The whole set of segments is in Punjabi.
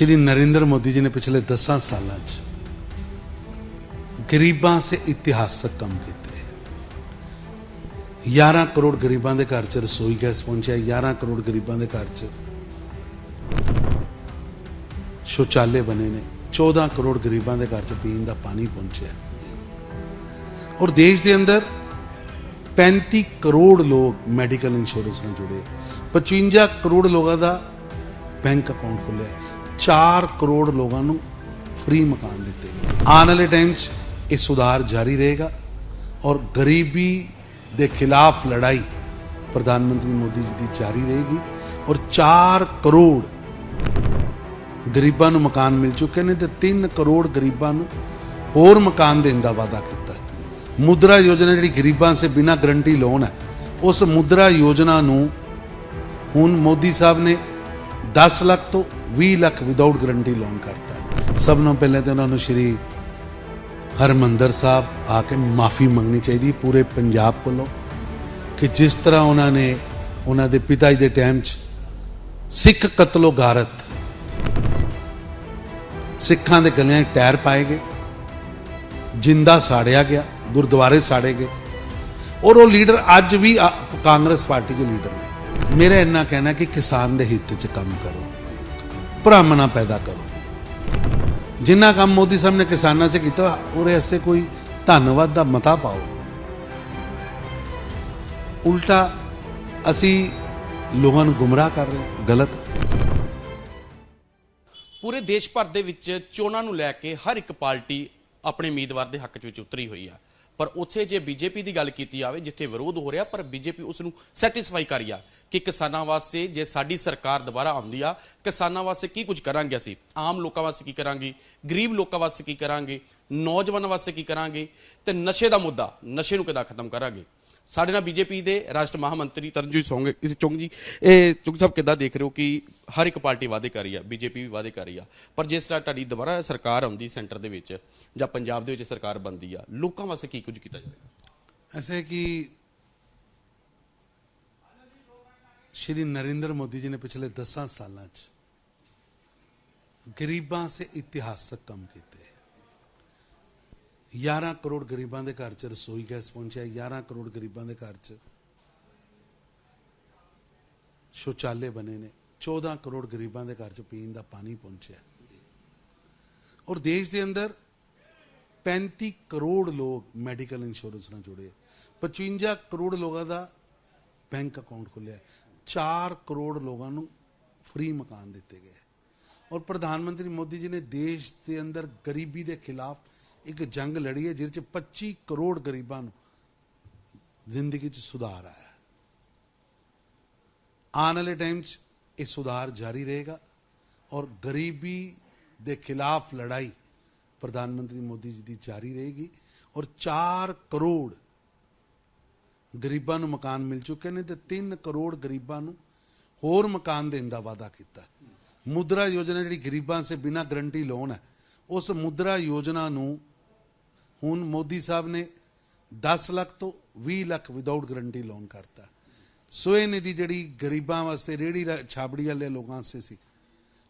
ਸ਼੍ਰੀ ਨਰਿੰਦਰ ਮੋਦੀ ਜੀ ਨੇ ਪਿਛਲੇ 10 ਸਾਲਾਂ 'ਚ ਗਰੀਬਾਂ ਸੇ ਇਤਿਹਾਸਕ ਕੰਮ ਕੀਤੇ। 11 ਕਰੋੜ ਗਰੀਬਾਂ ਦੇ ਘਰ 'ਚ ਰਸੋਈ ਗੈਸ ਪਹੁੰਚਿਆ 11 ਕਰੋੜ ਗਰੀਬਾਂ ਦੇ ਘਰ 'ਚ ਸ਼ੌਚਾਲੇ ਬਣੇ ਨੇ 14 ਕਰੋੜ ਗਰੀਬਾਂ ਦੇ ਘਰ 'ਚ ਪੀਣ ਦਾ ਪਾਣੀ ਪਹੁੰਚਿਆ। ਔਰ ਦੇਸ਼ ਦੇ ਅੰਦਰ 35 ਕਰੋੜ ਲੋਕ ਮੈਡੀਕਲ ਇੰਸ਼ੋਰੈਂਸ ਨਾਲ ਜੁੜੇ 55 ਕਰੋੜ ਲੋਕਾਂ ਦਾ ਬੈਂਕ ਅਕਾਊਂਟ ਖੁੱਲਿਆ। 4 ਕਰੋੜ ਲੋਕਾਂ ਨੂੰ ਫ੍ਰੀ ਮਕਾਨ ਦਿੱਤੇ ਗਏ। ਆਉਣ ਵਾਲੇ ਟਾਈਮ 'ਚ ਇਹ ਸੁਧਾਰ ਜਾਰੀ ਰਹੇਗਾ ਔਰ ਗਰੀਬੀ ਦੇ ਖਿਲਾਫ ਲੜਾਈ ਪ੍ਰਧਾਨ ਮੰਤਰੀ ਮੋਦੀ ਜੀ ਦੀ ਜਾਰੀ ਰਹੇਗੀ ਔਰ 4 ਕਰੋੜ ਗਰੀਬਾਂ ਨੂੰ ਮਕਾਨ ਮਿਲ ਚੁੱਕੇ ਨੇ ਤੇ 3 ਕਰੋੜ ਗਰੀਬਾਂ ਨੂੰ ਹੋਰ ਮਕਾਨ ਦੇਣ ਦਾ ਵਾਅਦਾ ਕੀਤਾ। ਮੁਦਰਾ ਯੋਜਨਾ ਜਿਹੜੀ ਗਰੀਬਾਂ ਸੇ ਬਿਨਾ ਗਰੰਟੀ ਲੋਨ ਹੈ, ਉਸ ਮੁਦਰਾ ਯੋਜਨਾ ਨੂੰ ਹੁਣ ਮੋਦੀ ਸਾਹਿਬ ਨੇ 10 ਲੱਖ ਤੋਂ 20 ਲੱਖ ਵਿਦਆਊਟ ਗਰੰਟੀ ਲੋਨ ਕਰਤਾ ਸਭ ਨੂੰ ਪਹਿਲੇ ਤੇ ਉਹਨਾਂ ਨੂੰ ਸ਼੍ਰੀ ਹਰਮੰਦਰ ਸਾਹਿਬ ਆ ਕੇ ਮਾਫੀ ਮੰਗਣੀ ਚਾਹੀਦੀ ਪੂਰੇ ਪੰਜਾਬ ਕੋਲੋਂ ਕਿ ਜਿਸ ਤਰ੍ਹਾਂ ਉਹਨਾਂ ਨੇ ਉਹਨਾਂ ਦੇ ਪਿਤਾ ਜੀ ਦੇ ਟਾਈਮ 'ਚ ਸਿੱਖ ਕਤਲੋ ਗਾਰਤ ਸਿੱਖਾਂ ਦੇ ਗਲਿਆਂ 'ਚ ਟਾਇਰ ਪਾਏ ਗਏ, ਜਿੰਦਾ ਸਾੜਿਆ ਗਿਆ, ਗੁਰਦੁਆਰੇ ਸਾੜੇ ਗਏ। ਔਰ ਉਹ ਲੀਡਰ ਅੱਜ ਵੀ ਕਾਂਗਰਸ ਪਾਰਟੀ ਦੇ ਲੀਡਰ ਨੇ। ਮੇਰਾ ਇੰਨਾ ਕਹਿਣਾ ਕਿ ਕਿਸਾਨ ਦੇ ਹਿੱਤ 'ਚ ਕੰਮ ਕਰੋ। ਭਰਾਮਣਾ ਪੈਦਾ ਕਰੋ। ਜਿੰਨਾ ਕੰਮ ਮੋਦੀ ਸਾਹਿਬ ਨੇ ਕਿਸਾਨਾਂ 'ਚ ਕੀਤਾ, ਉਹਦੇ ਵਾਸਤੇ ਕੋਈ ਧੰਨਵਾਦ ਦਾ ਮਤਾ ਪਾਓ। ਉਲਟਾ ਅਸੀਂ ਲੋਕਾਂ ਨੂੰ ਗੁੰਮਰਾਹ ਕਰ ਰਹੇ ਗਲਤ। ਪੂਰੇ ਦੇਸ਼ ਭਰ ਦੇ ਵਿੱਚ ਚੋਣਾਂ ਨੂੰ ਲੈ ਕੇ ਹਰ ਇੱਕ ਪਾਰਟੀ ਆਪਣੇ ਉਮੀਦਵਾਰ ਦੇ ਹੱਕ 'ਚ ਵਿੱਚ ਉਤਰੀ ਹੋਈ ਆ। ਪਰ ਉੱਥੇ ਜੇ ਬੀਜੇਪੀ ਦੀ ਗੱਲ ਕੀਤੀ ਜਾਵੇ, ਜਿੱਥੇ ਵਿਰੋਧ ਹੋ ਰਿਹਾ, ਪਰ ਬੀਜੇਪੀ ਉਸ ਨੂੰ ਸੈਟੀਸਫਾਈ ਕਰ ਰਹੀ ਆ ਕਿ ਕਿਸਾਨਾਂ ਵਾਸਤੇ ਜੇ ਸਾਡੀ ਸਰਕਾਰ ਦੁਬਾਰਾ ਆਉਂਦੀ ਆ, ਕਿਸਾਨਾਂ ਵਾਸਤੇ ਕੀ ਕੁਝ ਕਰਾਂਗੇ ਅਸੀਂ? ਆਮ ਲੋਕਾਂ ਵਾਸਤੇ ਕੀ ਕਰਾਂਗੇ? ਗਰੀਬ ਲੋਕਾਂ ਵਾਸਤੇ ਕੀ ਕਰਾਂਗੇ? ਨੌਜਵਾਨਾਂ ਵਾਸਤੇ ਕੀ ਕਰਾਂਗੇ? ਤੇ ਨਸ਼ੇ ਦਾ ਮੁੱਦਾ, ਨਸ਼ੇ ਨੂੰ ਕਿੱਦਾਂ ਖਤਮ ਕਰਾਂਗੇ? ਸਾਡੇ ਨਾਲ ਬੀਜੇਪੀ ਦੇ ਰਾਸ਼ਟਰ ਮਹਾਮੰਤਰੀ ਤਰਨਜੀਤ ਸਿੰਘ ਚੁੰਗ ਜੀ, ਇਹ ਚੁੰਗ ਸਾਹਿਬ ਕਿੱਦਾਂ ਦੇਖ ਰਹੇ ਹੋ ਕਿ ਹਰ ਇੱਕ ਪਾਰਟੀ ਵਾਅਦੇ ਕਰ ਰਹੀ ਆ, ਬੀਜੇਪੀ ਵੀ ਵਾਅਦੇ ਕਰ ਰਹੀ ਆ, ਪਰ ਜਿਸ ਤਰ੍ਹਾਂ ਤੁਹਾਡੀ ਦੁਬਾਰਾ ਸਰਕਾਰ ਆਉਂਦੀ ਸੈਂਟਰ ਦੇ ਵਿੱਚ ਜਾਂ ਪੰਜਾਬ ਦੇ ਵਿੱਚ ਸਰਕਾਰ ਬਣਦੀ ਆ, ਲੋਕਾਂ ਵਾਸਤੇ ਕੀ ਕੁਝ ਕੀਤਾ ਜਾਵੇਗਾ? ਐਸੇ ਕਿ ਸ਼੍ਰੀ ਨਰਿੰਦਰ ਮੋਦੀ ਜੀ ਨੇ ਪਿਛਲੇ 10 ਸਾਲਾਂ 'ਚ ਗਰੀਬਾਂ ਸੇ ਇਤਿਹਾਸਕ ਕੰਮ ਕੀਤੇ। 11 ਕਰੋੜ ਗਰੀਬਾਂ ਦੇ ਘਰ 'ਚ ਰਸੋਈ ਗੈਸ ਪਹੁੰਚਿਆ 11 ਕਰੋੜ ਗਰੀਬਾਂ ਦੇ ਘਰ 'ਚ। ਸ਼ੌਚਾਲੇ ਬਣੇ ਨੇ। 14 ਕਰੋੜ ਗਰੀਬਾਂ ਦੇ ਘਰ 'ਚ ਪੀਣ ਦਾ ਪਾਣੀ ਪਹੁੰਚਿਆ। ਔਰ ਦੇਸ਼ ਦੇ ਅੰਦਰ 35 ਕਰੋੜ ਲੋਕ ਮੈਡੀਕਲ ਇੰਸ਼ੋਰੈਂਸ ਨਾਲ ਜੁੜੇ 55 ਕਰੋੜ ਲੋਕਾਂ ਦਾ ਬੈਂਕ ਅਕਾਊਂਟ ਖੁੱਲਿਆ 4 ਕਰੋੜ ਲੋਕਾਂ ਨੂੰ ਫ੍ਰੀ ਮਕਾਨ ਦਿੱਤੇ ਗਏ ਔਰ ਪ੍ਰਧਾਨ ਮੰਤਰੀ ਮੋਦੀ ਜੀ ਨੇ ਦੇਸ਼ ਦੇ ਅੰਦਰ ਗਰੀਬੀ ਦੇ ਖਿਲਾਫ ਇੱਕ ਜੰਗ ਲੜੀ ਹੈ ਜਿਹਦੇ 'ਚ 25 ਕਰੋੜ ਗਰੀਬਾਂ ਨੂੰ ਜ਼ਿੰਦਗੀ 'ਚ ਸੁਧਾਰ ਆਇਆ ਆਉਣ ਵਾਲੇ ਟਾਈਮ 'ਚ ਇਹ ਸੁਧਾਰ ਜਾਰੀ ਰਹੇਗਾ ਔਰ ਗਰੀਬੀ ਦੇ ਖਿਲਾਫ ਲੜਾਈ ਪ੍ਰਧਾਨ ਮੰਤਰੀ ਮੋਦੀ ਜੀ ਦੀ ਜਾਰੀ ਰਹੇਗੀ ਔਰ 4 ਕਰੋੜ ਗਰੀਬਾਂ ਨੂੰ ਮਕਾਨ ਮਿਲ ਚੁੱਕੇ ਨੇ ਤੇ 3 ਕਰੋੜ ਗਰੀਬਾਂ ਨੂੰ ਹੋਰ ਮਕਾਨ ਦੇਣ ਦਾ ਵਾਅਦਾ ਕੀਤਾ ਮੁਦਰਾ ਯੋਜਨਾ ਜਿਹੜੀ ਗਰੀਬਾਂ ਸੇ ਬਿਨਾ ਗਰੰਟੀ ਲੋਨ ਹੈ, ਉਸ ਮੁਦਰਾ ਯੋਜਨਾ ਨੂੰ ਹੁਣ ਮੋਦੀ ਸਾਹਿਬ ਨੇ 10 ਲੱਖ ਤੋਂ 20 ਲੱਖ ਵਿਦਆਊਟ ਗਰੰਟੀ ਲੋਨ ਕਰਤਾ। ਸੋਏ ਨਿਧੀ ਜਿਹੜੀ ਗਰੀਬਾਂ ਵਾਸਤੇ ਰੇੜੀ ਛਾਬੜੀ ਵਾਲੇ ਲੋਕਾਂ ਵਾਸਤੇ ਸੀ।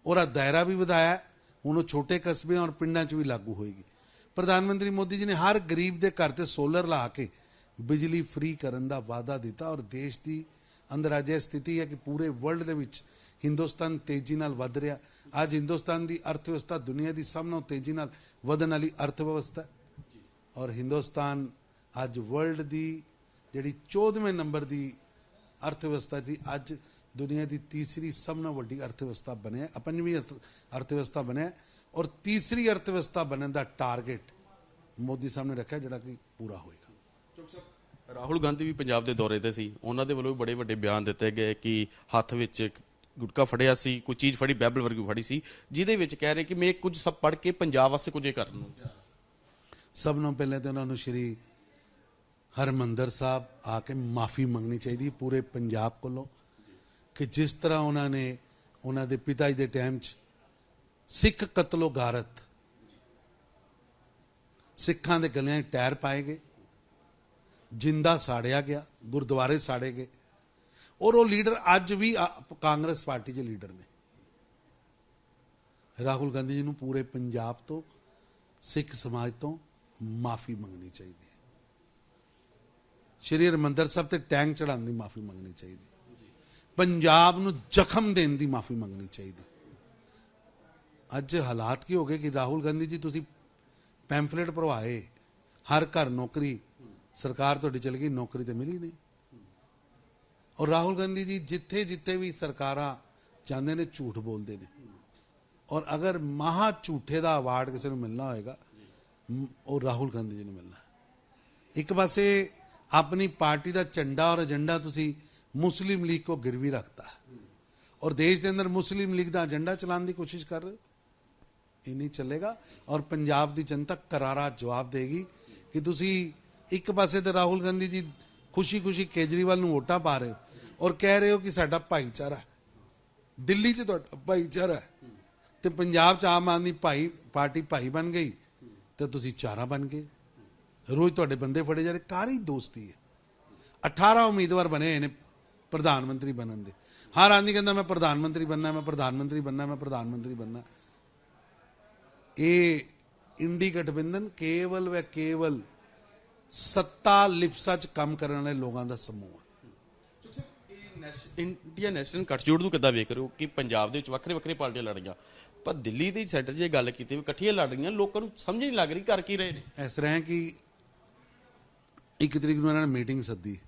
ਉਹਦਾ ਦਾਇਰਾ ਵੀ ਵਧਾਇਆ, ਹੁਣ ਉਹ ਛੋਟੇ ਕਸਬਿਆਂ ਔਰ ਪਿੰਡਾਂ 'ਚ ਵੀ ਲਾਗੂ ਹੋਏਗੀ। ਪ੍ਰਧਾਨ ਮੰਤਰੀ ਮੋਦੀ ਜੀ ਨੇ ਹਰ ਗਰੀਬ ਦੇ ਘਰ ਤੇ ਸੋਲਰ ਲਾ ਕੇ ਬਿਜਲੀ ਫ੍ਰੀ ਕਰਨ ਦਾ ਵਾਅਦਾ ਦਿੱਤਾ ਔਰ ਦੇਸ਼ ਦੀ ਅੰਦਰ ਅੱਜ ਇਹ ਸਥਿਤੀ ਹੈ ਕਿ ਪੂਰੇ ਵਰਲਡ ਦੇ ਵਿੱਚ ਹਿੰਦੁਸਤਾਨ ਤੇਜ਼ੀ ਨਾਲ ਵੱਧ ਰਿਹਾ। ਅੱਜ ਹਿੰਦੁਸਤਾਨ ਦੀ ਅਰਥ ਵਿਵਸਥਾ ਦੁਨੀਆ ਦੀ ਸਭ ਨਾਲੋਂ ਤੇਜ਼ੀ ਨਾਲ ਵਧਣ ਵਾਲੀ ਅਰਥ ਵਿਵਸਥਾ ਔਰ ਹਿੰਦੁਸਤਾਨ ਅੱਜ ਵਰਲਡ ਦੀ ਜਿਹੜੀ 14ਵੇਂ ਨੰਬਰ ਦੀ ਅਰਥ ਵਿਵਸਥਾ ਸੀ, ਅੱਜ ਦੁਨੀਆ ਦੀ ਤੀਸਰੀ ਸਭ ਨਾਲੋਂ ਵੱਡੀ ਅਰਥ ਵਿਵਸਥਾ ਬਣਿਆ, ਪੰਜਵੀਂ ਅਰਥ- ਅਰਥ ਵਿਵਸਥਾ ਬਣਿਆ ਔਰ ਤੀਸਰੀ ਅਰਥ ਵਿਵਸਥਾ ਬਣਨ ਦਾ ਟਾਰਗੇਟ ਮੋਦੀ ਸਾਹਿਬ ਨੇ ਰੱਖਿਆ, ਜਿਹੜਾ ਕਿ ਪੂਰਾ ਹੋਏਗਾ। ਰਾਹੁਲ ਗਾਂਧੀ ਵੀ ਪੰਜਾਬ ਦੇ ਦੌਰੇ ਤੇ ਸੀ। ਉਹਨਾਂ ਦੇ ਵੱਲੋਂ ਵੀ ਬੜੇ ਵੱਡੇ ਬਿਆਨ ਦਿੱਤੇ ਗਏ ਕਿ ਹੱਥ ਵਿੱਚ ਇੱਕ ਗੁਟਕਾ ਫੜਿਆ ਸੀ, ਕੋਈ ਚੀਜ਼ ਫੜੀ ਬਾਈਬਲ ਵਰਗੀ ਫੜੀ ਸੀ, ਜਿਹਦੇ ਵਿੱਚ ਕਹਿ ਰਹੇ ਕਿ ਮੈਂ ਕੁਝ ਸਭ ਪੜ੍ਹ ਕੇ ਪੰਜਾਬ ਵਾਸਤੇ ਕੁਝ ਇਹ ਕਰਨ ਨੂੰ। ਸਭ ਨੂੰ ਪਹਿਲੇ ਤਾਂ ਉਹਨਾਂ ਨੂੰ ਸ਼੍ਰੀ ਹਰਮੰਦਰ ਸਾਹਿਬ ਆ ਕੇ ਮਾਫੀ ਮੰਗਣੀ ਚਾਹੀਦੀ ਪੂਰੇ ਪੰਜਾਬ ਕੋਲੋਂ ਕਿ ਜਿਸ ਤਰ੍ਹਾਂ ਉਹਨਾਂ ਨੇ ਉਹਨਾਂ ਦੇ ਪਿਤਾ ਜੀ ਦੇ ਟਾਈਮ 'ਚ ਸਿੱਖ ਕਤਲੋ ਗਾਰਤ, ਸਿੱਖਾਂ ਦੇ ਗਲਿਆਂ 'ਚ ਟਾਇਰ ਪਾਏ ਗਏ, ਜਿੰਦਾ ਸਾੜਿਆ ਗਿਆ, ਗੁਰਦੁਆਰੇ ਸਾੜੇ ਗਏ। ਔਰ ਉਹ ਲੀਡਰ ਅੱਜ ਵੀ ਕਾਂਗਰਸ ਪਾਰਟੀ ਦੇ ਲੀਡਰ ਨੇ। ਰਾਹੁਲ ਗਾਂਧੀ ਜੀ ਨੂੰ ਪੂਰੇ ਪੰਜਾਬ ਤੋਂ, ਸਿੱਖ ਸਮਾਜ ਤੋਂ ਮਾਫੀ ਮੰਗਣੀ ਚਾਹੀਦੀ ਹੈ। ਸ਼੍ਰੀ ਹਰਿਮੰਦਰ ਸਾਹਿਬ ਤੇ ਟੈਂਕ ਚੜਾਉਣ ਦੀ ਮਾਫੀ ਮੰਗਣੀ ਚਾਹੀਦੀ ਪੰਜਾਬ ਨੂੰ ਜ਼ਖਮ ਦੇਣ ਦੀ ਮਾਫੀ ਮੰਗਣੀ ਚਾਹੀਦੀ ਅੱਜ ਹਾਲਾਤ ਕੀ ਹੋ ਗਏ ਕਿ ਰਾਹੁਲ ਗਾਂਧੀ ਜੀ ਤੁਸੀਂ ਪੈਂਫਲੇਟ ਭਰਵਾਏ ਹਰ ਘਰ ਨੌਕਰੀ ਸਰਕਾਰ ਤੁਹਾਡੀ ਚਲ ਗਈ ਨੌਕਰੀ ਤੇ ਮਿਲੀ ਨਹੀਂ। ਔਰ ਰਾਹੁਲ ਗਾਂਧੀ ਜੀ ਜਿੱਥੇ ਜਿੱਥੇ ਵੀ ਸਰਕਾਰਾਂ ਚਾਹੁੰਦੇ ਨੇ ਝੂਠ ਬੋਲਦੇ ਨੇ। ਔਰ ਅਗਰ ਮਹਾ ਝੂਠੇ ਦਾ ਅਵਾਰਡ ਕਿਸੇ ਨੂੰ ਮਿਲਣਾ ਹੋਏਗਾ ਉਹ ਰਾਹੁਲ ਗਾਂਧੀ ਜੀ ਨੂੰ ਮਿਲਣਾ। ਇੱਕ ਪਾਸੇ ਆਪਣੀ ਪਾਰਟੀ ਦਾ ਝੰਡਾ ਔਰ ਏਜੰਡਾ ਤੁਸੀਂ ਮੁਸਲਿਮ ਲੀਗ ਕੋ ਗਿਰਵੀ ਰੱਖਤਾ। ਔਰ ਦੇਸ਼ ਦੇ ਅੰਦਰ ਮੁਸਲਿਮ ਲੀਗ ਦਾ ਏਜੰਡਾ ਚਲਾਉਣ ਦੀ ਕੋਸ਼ਿਸ਼ ਕਰ ਰਹੇ ਹੋ। ਇਹ ਨਹੀਂ ਚੱਲੇਗਾ। ਔਰ ਪੰਜਾਬ ਦੀ ਜਨਤਾ ਕਰਾਰਾ ਜਵਾਬ ਦੇਗੀ ਕਿ ਤੁਸੀਂ ਇੱਕ ਪਾਸੇ ਤੇ ਰਾਹੁਲ ਗਾਂਧੀ ਜੀ ਖੁਸ਼ੀ-ਖੁਸ਼ੀ ਕੇਜਰੀਵਾਲ ਨੂੰ ਵੋਟਾਂ ਪਾ ਰਹੇ ਹੋ ਔਰ ਕਹਿ ਰਹੇ ਹੋ ਕਿ ਸਾਡਾ ਭਾਈਚਾਰਾ ਦਿੱਲੀ 'ਚ ਤੁਹਾਡਾ ਭਾਈਚਾਰਾ ਹੈ। ਤੇ ਪੰਜਾਬ 'ਚ ਆਮ ਆਦਮੀ ਭਾਈ, ਪਾਰਟੀ ਭਾਈ ਬਣ ਗਈ। ਤੇ ਤੁਸੀਂ ਚਾਰਾ ਬਣ ਗਏ। ਰੋਜ਼ ਤੁਹਾਡੇ ਬੰਦੇ ਫੜੇ ਜਾ ਰਹੇ ਕਾਰੀ ਦੋਸਤੀ ਹੈ। 18 ਉਮੀਦਵਾਰ ਬਣੇ ਨੇ ਪ੍ਰਧਾਨ ਮੰਤਰੀ ਬਣਨ ਦੇ। ਹਰ ਆਦਮੀ ਕਹਿੰਦਾ, ਮੈਂ ਪ੍ਰਧਾਨ ਮੰਤਰੀ ਬਣਨਾ, ਮੈਂ ਪ੍ਰਧਾਨ ਮੰਤਰੀ ਬਣਨਾ, ਮੈਂ ਪ੍ਰਧਾਨ ਮੰਤਰੀ ਬਣਨਾ। ਇਹ ਇੰਡੀ ਗਠਬੰਧਨ ਕੇਵਲ ਵ ਕੇਵਲ ਸੱਤਾ ਲਿਪਸਾ ਚ ਕੰਮ ਕਰਨ ਵਾਲੇ ਲੋਕਾਂ ਦਾ ਸਮੂਹ ਹੈ ਇੰਡੀਆ ਨੈਸ਼ਨਲ ਗੱਠਜੋੜ ਨੂੰ ਕਿੱਦਾਂ ਵੇਖ ਰਹੇ ਹੋ ਕਿ ਪੰਜਾਬ ਦੇ ਵਿੱਚ ਵੱਖਰੇ ਵੱਖਰੇ ਪਾਰਟੀਆਂ ਲੜ ਰਹੀਆਂ? ਪਰ ਦਿੱਲੀ ਦੀ ਸੈਂਟਰ ਇਹ ਗੱਲ ਕੀਤੀ ਵੀ ਇਕੱਠੀਆਂ ਲੜ ਰਹੀਆਂ ਲੋਕਾਂ ਨੂੰ ਸਮਝ ਨਹੀਂ ਲੱਗ ਰਹੀ ਕਰ ਕੀ ਰਹੇ ਨੇ। ਇਸ ਤਰ੍ਹਾਂ ਹੈ ਕਿ ਇੱਕ ਤਰੀਕ ਨੂੰ ਇਹਨਾਂ ਨੇ ਮੀਟਿੰਗ ਸੱਦੀ।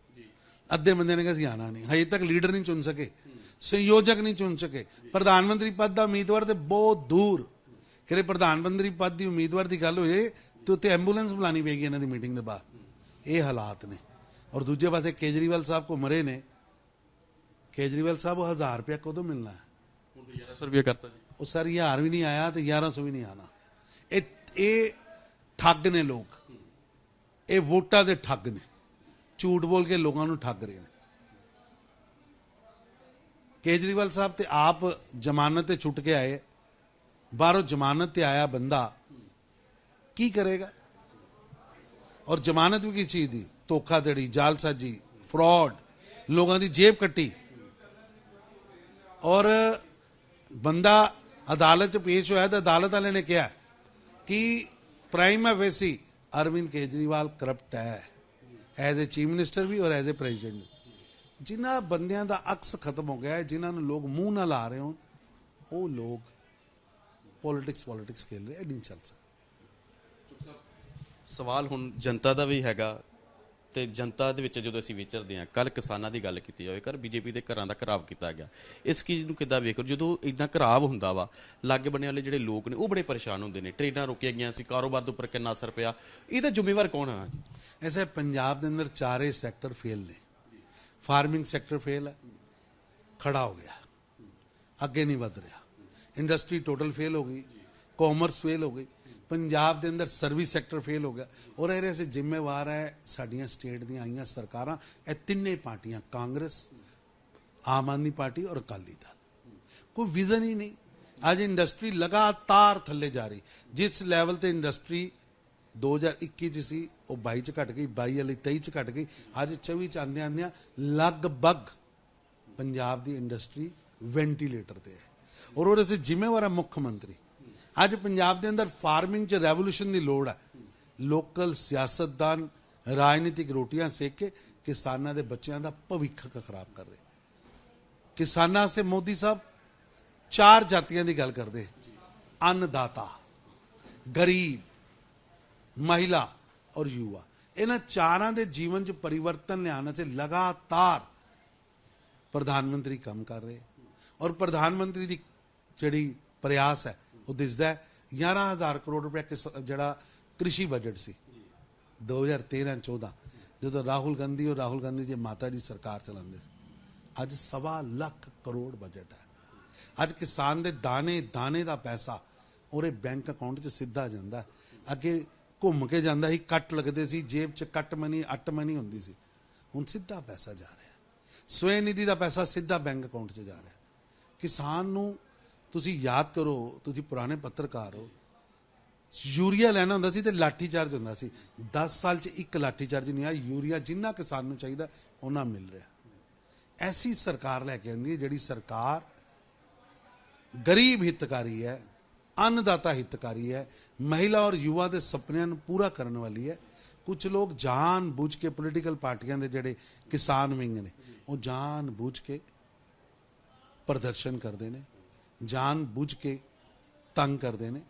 ਅੱਧੇ ਬੰਦੇ ਨੇ ਕਿਹਾ ਸੀ ਆਣਾ ਨਹੀਂ। ਹਜੇ ਤੱਕ ਲੀਡਰ ਨਹੀਂ ਚੁਣ ਸਕੇ। ਸੰਯੋਜਕ ਨਹੀਂ ਚੁਣ ਸਕੇ। ਪ੍ਰਧਾਨ ਮੰਤਰੀ ਪਦ ਦਾ ਉਮੀਦਵਾਰ ਤੇ ਬਹੁਤ ਦੂਰ। ਕਿਰੇ ਪ੍ਰਧਾਨ ਮੰਤਰੀ ਪਦ ਦੀ ਉਮੀਦਵਾਰ ਦੀ ਗੱਲ ਹੋਏ ਤੇ ਉੱਤੇ ਐਂਬੂਲੈਂਸ ਬੁਲਾਣੀ ਪਏਗੀ ਇਹਨਾਂ ਦੀ ਮੀਟਿੰਗ ਦੇ ਬਾਅਦ। ਇਹ ਹਾਲਾਤ ਨੇ। ਔਰ ਦੂਜੇ ਪਾਸੇ ਕੇਜਰੀਵਾਲ ਸਾਹਿਬ ਕੋ ਮਰੇ ਨੇ। ਕੇਜਰੀਵਾਲ ਸਾਹਿਬ ਉਹ 1000 ਰੁਪਇਆ ਕਦੋਂ ਮਿਲਣਾ ਹੈ? ਹੁਣ ਤਾਂ 1100 ਰੁਪਏ ਕਰਤਾ ਜੀ। ਉਹ ਸਰ 1000 ਵੀ ਨਹੀਂ ਆਇਆ ਤੇ 1100 ਵੀ ਨਹੀਂ ਆਣਾ। ਇਹ ਇਹ ਠੱਗ ਨੇ ਲੋਕ। ਇਹ ਵੋਟਾਂ ਦੇ ਠੱਗ ਨੇ। ਝੂਠ ਬੋਲ ਕੇ ਲੋਕਾਂ ਨੂੰ ਠੱਗ ਰਹੇ ਨੇ। ਕੇਜਰੀਵਾਲ ਸਾਹਿਬ ਤੇ ਆਪ ਜ਼ਮਾਨਤ ਤੇ ਛੁੱਟ ਕੇ ਆਏ। ਬਾਹਰੋਂ ਜ਼ਮਾਨਤ ਤੇ ਆਇਆ ਬੰਦਾ ਕੀ ਕਰੇਗਾ? ਔਰ ਜ਼ਮਾਨਤ ਵੀ ਕਿਸ ਚੀਜ਼ ਦੀ? ਧੋਖਾਧੜੀ, ਜਾਲਸਾਜੀ, ਫਰਾਡ, ਲੋਕਾਂ ਦੀ ਜੇਬ ਕੱਟੀ। ਔਰ ਬੰਦਾ ਅਦਾਲਤ 'ਚ ਪੇਸ਼ ਹੋਇਆ ਤਾਂ ਅਦਾਲਤ ਵਾਲੇ ਨੇ ਕਿਹਾ ਕਿ prime facie Arvind Kejriwal corrupt ਹੈ। ਐਜ਼ ਅ ਚੀਫ ਮਿਨਿਸਟਰ ਵੀ ਔਰ ਐਜ਼ ਅ ਪ੍ਰੈਜ਼ੀਡੈਂਟ ਵੀ। ਜਿਨ੍ਹਾਂ ਬੰਦਿਆਂ ਦਾ ਅਕਸ ਖਤਮ ਹੋ ਗਿਆ ਹੈ, ਜਿਨ੍ਹਾਂ ਨੂੰ ਲੋਕ ਮੂੰਹ ਨਾਲ ਲਾ ਰਹੇ ਹੋਣ, ਉਹ ਲੋਕ ਪੋਲਿਟਿਕਸ ਪੋਲਿਟਿਕਸ ਖੇਲ ਰਹੇ, ਇਹ ਨਹੀਂ ਚੱਲ ਸਕਦਾ। ਸਵਾਲ ਹੁਣ ਜਨਤਾ ਦਾ ਵੀ ਹੈਗਾ। ਤੇ ਜਨਤਾ ਦੇ ਵਿੱਚ ਜਦੋਂ ਅਸੀਂ ਵਿਚਰਦੇ ਹਾਂ ਕੱਲ ਕਿਸਾਨਾਂ ਦੀ ਗੱਲ ਕੀਤੀ ਜਾਵੇ ਕਰ ਬੀਜੇਪੀ ਦੇ ਘਰਾਂ ਦਾ ਘਰਾਵ ਕੀਤਾ ਗਿਆ। ਇਸ ਚੀਜ਼ ਨੂੰ ਕਿੱਦਾਂ ਵੇਖੋ? ਜਦੋਂ ਇਦਾਂ ਘਰਾਵ ਹੁੰਦਾ ਵਾ, ਲਾਗੇ ਬੰਨੇ ਵਾਲੇ ਜਿਹੜੇ ਲੋਕ ਨੇ, ਉਹ ਬੜੇ ਪਰੇਸ਼ਾਨ ਹੁੰਦੇ ਨੇ। ਟ੍ਰੇਨਾਂ ਰੁਕੀਆਂ ਗਈਆਂ ਸੀ, ਕਾਰੋਬਾਰ ਦੇ ਉੱਪਰ ਕਿੰਨਾ ਅਸਰ ਪਿਆ। ਇਹਦਾ ਜ਼ਿੰਮੇਵਾਰ ਕੌਣ ਹੈ ਐਸੇ ਪੰਜਾਬ ਦੇ ਅੰਦਰ ਚਾਰੇ ਸੈਕਟਰ ਫੇਲ ਨੇ। ਫਾਰਮਿੰਗ ਸੈਕਟਰ ਫੇਲ ਹੈ, ਖੜਾ ਹੋ ਗਿਆ। ਅੱਗੇ ਨਹੀਂ ਵਧ ਰਿਹਾ। ਇੰਡਸਟਰੀ ਟੋਟਲ ਫੇਲ ਹੋ ਗਈ, ਕਾਮਰਸ ਫੇਲ ਹੋ ਗਈ। ਪੰਜਾਬ ਦੇ ਅੰਦਰ ਸਰਵਿਸ ਸੈਕਟਰ ਫੇਲ ਹੋ ਗਿਆ। ਔਰ ਇਹਦੇ ਸੇ ਜ਼ਿੰਮੇਵਾਰ ਹੈ ਸਾਡੀਆਂ ਸਟੇਟ ਦੀਆਂ ਆਈਆਂ ਸਰਕਾਰਾਂ। ਇਹ ਤਿੰਨੇ ਪਾਰਟੀਆਂ, ਕਾਂਗਰਸ, ਆਮ ਆਦਮੀ ਪਾਰਟੀ ਔਰ ਅਕਾਲੀ ਦਲ। ਕੋਈ ਵਿਜ਼ਨ ਹੀ ਨਹੀਂ। ਅੱਜ ਇੰਡਸਟਰੀ ਲਗਾਤਾਰ ਥੱਲੇ ਜਾ ਰਹੀ। ਜਿਸ ਲੈਵਲ ਤੇ ਇੰਡਸਟਰੀ 2021 ਚ ਸੀ, ਉਹ 22 ਚ ਘਟ ਗਈ 22 ਵਾਲੀ 23 ਚ ਘਟ ਗਈ। ਅੱਜ 24 ਚ ਆਂਦੇ ਆਂਦਿਆਂ ਲਗਭਗ ਪੰਜਾਬ ਦੀ ਇੰਡਸਟਰੀ ਵੈਂਟੀਲੇਟਰ ਤੇ ਹੈ। ਔਰ ਉਹਦੇ ਸੇ ਜ਼ਿੰਮੇਵਾਰ ਹੈ ਮੁੱਖ ਮੰਤਰੀ। ਅੱਜ ਪੰਜਾਬ ਦੇ ਅੰਦਰ ਫਾਰਮਿੰਗ 'ਚ ਰੈਵੋਲੂਸ਼ਨ ਦੀ ਲੋੜ ਹੈ। ਲੋਕਲ ਸਿਆਸਤਦਾਨ, ਰਾਜਨੀਤਿਕ ਰੋਟੀਆਂ ਸੇਕ ਕੇ ਕਿਸਾਨਾਂ ਦੇ ਬੱਚਿਆਂ ਦਾ ਭਵਿੱਖ ਖਰਾਬ ਕਰ ਰਹੇ। ਕਿਸਾਨਾਂ ਸੇ ਮੋਦੀ ਸਾਹਿਬ ਚਾਰ ਜਾਤੀਆਂ ਦੀ ਗੱਲ ਕਰਦੇ। ਅੰਨਦਾਤਾ, ਗਰੀਬ, ਮਹਿਲਾ ਔਰ ਯੁਵਾ। ਇਹਨਾਂ ਚਾਰਾਂ ਦੇ ਜੀਵਨ 'ਚ ਪਰਿਵਰਤਨ ਲਿਆਉਣ 'ਚ ਲਗਾਤਾਰ ਪ੍ਰਧਾਨ ਮੰਤਰੀ ਕੰਮ ਕਰ ਰਹੇ। ਔਰ ਪ੍ਰਧਾਨ ਮੰਤਰੀ ਦੀ ਜਿਹੜੀ ਪ੍ਰਯਾਸ ਹੈ ਉਹ ਦਿਸਦਾ ਹੈ। 11000 ਕਰੋੜ ਰੁਪਏ ਕਿਸ- ਜਿਹੜਾ ਕ੍ਰਿਸ਼ੀ ਬਜਟ ਸੀ। 2013 14 ਜਦੋਂ ਰਾਹੁਲ ਗਾਂਧੀ ਔਰ ਰਾਹੁਲ ਗਾਂਧੀ ਜੀ ਮਾਤਾ ਜੀ ਸਰਕਾਰ ਚਲਾਉਂਦੇ ਸੀ। ਅੱਜ ਸਵਾ ਲੱਖ ਕਰੋੜ ਬਜਟ ਹੈ। ਅੱਜ ਕਿਸਾਨ ਦੇ ਦਾਣੇ ਦਾਣੇ ਦਾ ਪੈਸਾ ਉਹਦੇ ਬੈਂਕ ਅਕਾਊਂਟ 'ਚ ਸਿੱਧਾ ਜਾਂਦਾ ਅੱਗੇ ਘੁੰਮ ਕੇ ਜਾਂਦਾ ਸੀ, ਕੱਟ ਲੱਗਦੇ ਸੀ, ਜੇਬ 'ਚ ਕੱਟ ਮਨੀ ਅੱਟ ਮਨੀ ਹੁੰਦੀ ਸੀ। ਹੁਣ ਸਿੱਧਾ ਪੈਸਾ ਜਾ ਰਿਹਾ ਸਵੈ ਨਿਧੀ ਦਾ ਪੈਸਾ ਸਿੱਧਾ ਬੈਂਕ ਅਕਾਊਂਟ 'ਚ ਜਾ ਰਿਹਾ ਕਿਸਾਨ ਨੂੰ ਤੁਸੀਂ ਯਾਦ ਕਰੋ, ਤੁਸੀਂ ਪੁਰਾਣੇ ਪੱਤਰਕਾਰ ਹੋ। ਯੂਰੀਆ ਲੈਣਾ ਹੁੰਦਾ ਸੀ ਤੇ ਲਾਠੀ ਚਾਰਜ ਹੁੰਦਾ ਸੀ। 10 ਸਾਲ 'ਚ ਇੱਕ ਲਾਠੀ ਚਾਰਜ ਨਹੀਂ ਆਇਆ। ਯੂਰੀਆ ਜਿੰਨਾ ਕਿਸਾਨ ਨੂੰ ਚਾਹੀਦਾ ਉਹਨਾਂ ਮਿਲ ਰਿਹਾ। ਐਸੀ ਸਰਕਾਰ ਲੈ ਕੇ ਆਂਦੀ ਹੈ ਜਿਹੜੀ ਸਰਕਾਰ ਗਰੀਬ ਹਿੱਤਕਾਰੀ ਹੈ, ਅੰਨਦਾਤਾ ਹਿੱਤਕਾਰੀ ਹੈ, ਮਹਿਲਾ ਔਰ ਯੁਵਾ ਦੇ ਸੁਪਨਿਆਂ ਨੂੰ ਪੂਰਾ ਕਰਨ ਵਾਲੀ ਹੈ। ਕੁਝ ਲੋਕ ਜਾਣ ਬੁੱਝ ਕੇ ਪੋਲੀਟੀਕਲ ਪਾਰਟੀਆਂ ਦੇ ਜਿਹੜੇ ਕਿਸਾਨ ਵਿੰਗ ਨੇ, ਉਹ ਜਾਣ ਬੁੱਝ ਕੇ ਪ੍ਰਦਰਸ਼ਨ ਕਰਦੇ ਨੇ। ਜਾਣ ਬੁੱਝ ਕੇ ਤੰਗ ਕਰਦੇ ਨੇ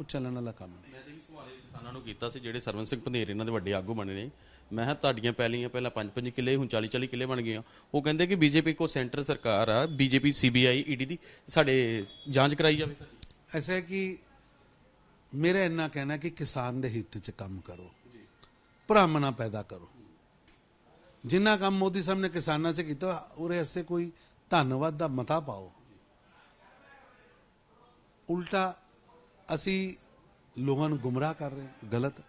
ਉਹ ਚੱਲਣ ਵਾਲਾ ਕੰਮ ਨਹੀਂ। ਮੈਂ ਤੇ ਵੀ ਸਵਾਲ ਇਹ ਕਿਸਾਨਾਂ ਨੂੰ ਕੀਤਾ ਸੀ ਜਿਹੜੇ ਸਰਵਨ ਸਿੰਘ ਪੰਧੇਰ ਇਹਨਾਂ ਦੇ ਵੱਡੇ ਆਗੂ ਬਣੇ ਨੇ। ਮੈਂ ਕਿਹਾ ਤੁਹਾਡੀਆਂ ਪਹਿਲੀਆਂ ਪਹਿਲਾਂ 5-5 ਕਿੱਲੇ ਹੁਣ 40-40 ਕਿੱਲੇ ਬਣ ਗਏ ਆ ਉਹ ਕਹਿੰਦੇ ਕਿ ਬੀਜੇਪੀ ਕੋ ਸੈਂਟਰ ਸਰਕਾਰ ਆ ਬੀਜੇਪੀ ਸੀਬੀਆਈ ਈਡੀ ਦੀ ਸਾਡੇ ਜਾਂਚ ਕਰਾਈ ਜਾਵੇ ਸਰ ਐਸਾ ਹੈ ਕਿ ਮੇਰਾ ਇੰਨਾ ਕਹਿਣਾ ਕਿ ਕਿਸਾਨ ਦੇ ਹਿੱਤ 'ਚ ਕੰਮ ਕਰੋ। ਭਰਾਮਣਾ ਪੈਦਾ ਕਰੋ। ਜਿੰਨਾ ਕੰਮ ਮੋਦੀ ਸਾਹਿਬ ਨੇ ਕਿਸਾਨਾਂ 'ਚ ਕੀਤਾ ਉਹਦੇ ਵਾਸਤੇ ਕੋਈ ਧੰਨਵਾਦ ਦਾ ਮਤਾ ਪਾਓ। ਉਲਟਾ ਅਸੀਂ ਲੋਕਾਂ ਨੂੰ ਗੁੰਮਰਾਹ ਕਰ ਰਹੇ ਹਾਂ ਗਲਤ।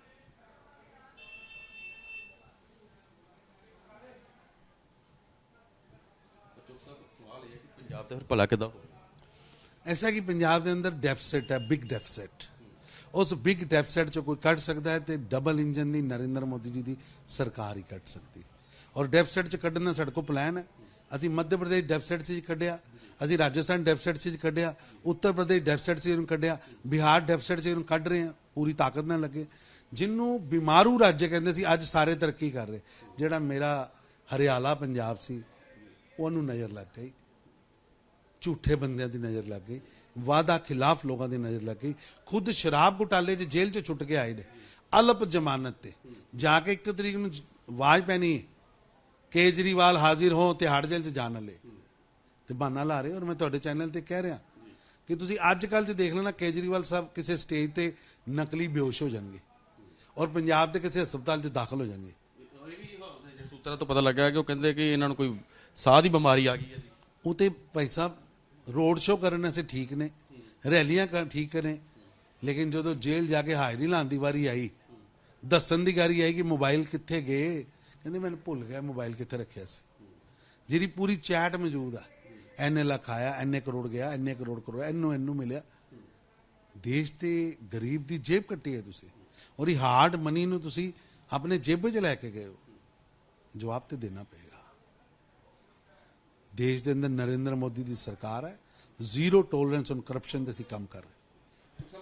ਪੰਜਾਬ ਤੇ ਫਿਰ ਭਲਾ ਕਿਦਾਂ ਐਸਾ ਕਿ ਪੰਜਾਬ ਦੇ ਅੰਦਰ ਡੈਫਿਸਿਟ ਹੈ ਬਿਗ ਡੈਫਿਸਿਟ ਉਸ ਬਿਗ ਡੈਫਿਸਿਟ ਚੋਂ ਕੋਈ ਕੱਢ ਸਕਦਾ ਹੈ ਤੇ ਡਬਲ ਇੰਜਨ ਦੀ ਨਰਿੰਦਰ ਮੋਦੀ ਜੀ ਦੀ ਸਰਕਾਰ ਹੀ ਕੱਢ ਸਕਦੀ। ਔਰ ਡੈਫਿਸਿਟ ਚ ਕੱਢਣ ਸਾਡੇ ਕੋਲ ਪਲਾਨ ਹੈ। ਅਸੀਂ ਮੱਧ ਪ੍ਰਦੇਸ਼ ਡੈਫਿਸਿਟ ਚ ਕੱਢਿਆ। ਅਸੀਂ ਰਾਜਸਥਾਨ ਡੈਫਿਸਿਟ ਚ ਕੱਢਿਆ, ਉੱਤਰ ਪ੍ਰਦੇਸ਼ ਡੈਫਿਸਿਟ ਸੀ ਉਹਨੂੰ ਕੱਢਿਆ, ਬਿਹਾਰ ਡੈਫਿਸਿਟ ਸੀ ਉਹਨੂੰ ਕੱਢ ਰਹੇ ਹਾਂ, ਪੂਰੀ ਤਾਕਤ ਨਾਲ ਲੱਗੇ। ਜਿਹਨੂੰ ਬਿਮਾਰੂ ਰਾਜ ਕਹਿੰਦੇ ਸੀ, ਅੱਜ ਸਾਰੇ ਤਰੱਕੀ ਕਰ ਰਹੇ। ਜਿਹੜਾ ਮੇਰਾ ਹਰਿਆਲਾ ਪੰਜਾਬ ਸੀ, ਉਹਨੂੰ ਨਜ਼ਰ ਲੱਗ ਗਈ। ਝੂਠੇ ਬੰਦਿਆਂ ਦੀ ਨਜ਼ਰ ਲੱਗ ਗਈ। ਵਾਦਾ ਖਿਲਾਫ ਲੋਕਾਂ ਦੀ ਨਜ਼ਰ ਲੱਗ ਗਈ। ਖੁਦ ਸ਼ਰਾਬ ਘੁਟਾਲੇ 'ਚ ਜੇਲ੍ਹ 'ਚ ਛੁੱਟ ਕੇ ਆਏ ਨੇ। ਅਲਪ ਜ਼ਮਾਨਤ ਤੇ। ਜਾ ਕੇ ਇੱਕ ਤਰੀਕ ਨੂੰ ਆਵਾਜ਼ ਪੈਣੀ ਕੇਜਰੀਵਾਲ ਹਾਜ਼ਰ ਹੋ ਤਿਹਾੜ ਜੇਲ੍ਹ 'ਚ ਜਾਣ ਵਾਲੇ। ਤੇ ਬਹਾਨਾ ਲਾ ਰਹੇ ਔਰ ਮੈਂ ਤੁਹਾਡੇ ਚੈਨਲ ਤੇ ਕਹਿ ਰਿਹਾ ਕਿ ਤੁਸੀਂ ਅੱਜ ਕੱਲ੍ਹ 'ਚ ਦੇਖ ਲੈਣਾ ਕੇਜਰੀਵਾਲ ਸਾਹਿਬ ਕਿਸੇ ਸਟੇਜ ਤੇ ਨਕਲੀ ਬੇਹੋਸ਼ ਹੋ ਜਾਣਗੇ ਔਰ ਪੰਜਾਬ ਦੇ ਕਿਸੇ ਹਸਪਤਾਲ 'ਚ ਦਾਖਲ ਹੋ ਜਾਣਗੇ। ਸੂਤਰਾਂ ਤੋਂ ਪਤਾ ਲੱਗਾ ਕਿ ਉਹ ਕਹਿੰਦੇ ਕਿ ਇਹਨਾਂ ਨੂੰ ਕੋਈ ਸਾਹ ਦੀ ਬਿਮਾਰੀ ਆ ਗਈ ਹੈ ਜੀ। ਉਹ ਤੇ ਭਾਈ ਸਾਹਿਬ ਰੋਡ ਸ਼ੋ ਕਰਨ ਵਾਸਤੇ ਠੀਕ ਨੇ ਰੈਲੀਆਂ ਕਰ ਠੀਕ ਨੇ ਲੇਕਿਨ ਜਦੋਂ ਜੇਲ੍ਹ ਜਾ ਕੇ ਹਾਜ਼ਰੀ ਲਾਉਣ ਦੀ ਵਾਰੀ ਆਈ ਦੱਸਣ ਦੀ ਵਾਰੀ ਆਈ ਕਿ ਮੋਬਾਈਲ ਕਿੱਥੇ ਗਏ ਕਹਿੰਦੇ ਮੈਨੂੰ ਭੁੱਲ ਗਿਆ ਮੋਬਾਈਲ ਕਿੱਥੇ ਰੱਖਿਆ ਸੀ। ਜਿਹੜੀ ਪੂਰੀ ਚੈਟ ਮੌਜੂਦ ਆ। ਐਨੇ ਲੱਖ ਆਇਆ ਐਨੇ ਕਰੋੜ ਗਿਆ ਐਨੇ ਕਰੋੜ ਕਰੋੜ ਐਨੂੰ ਐਨੂੰ ਮਿਲਿਆ। ਦੇਸ਼ ਦੇ ਗਰੀਬ ਦੀ ਜੇਬ ਕੱਟੀ ਹੈ ਤੁਸੀਂ। ਔਰ ਇਹ ਹਾਰਡ ਮਨੀ ਨੂੰ ਤੁਸੀਂ ਆਪਣੇ ਜੇਬੇ 'ਚ ਲੈ ਕੇ ਗਏ ਹੋ। ਜਵਾਬ ਤੇ ਦੇਣਾ ਪਏਗਾ। ਦੇਸ਼ ਦੇ ਅੰਦਰ ਨਰਿੰਦਰ ਮੋਦੀ ਦੀ ਸਰਕਾਰ ਹੈ। ਜ਼ੀਰੋ ਟੋਲਰੈਂਸ ਔਨ ਕਰਪਸ਼ਨ ਦੇ ਅਸੀਂ ਕੰਮ ਕਰ ਰਹੇ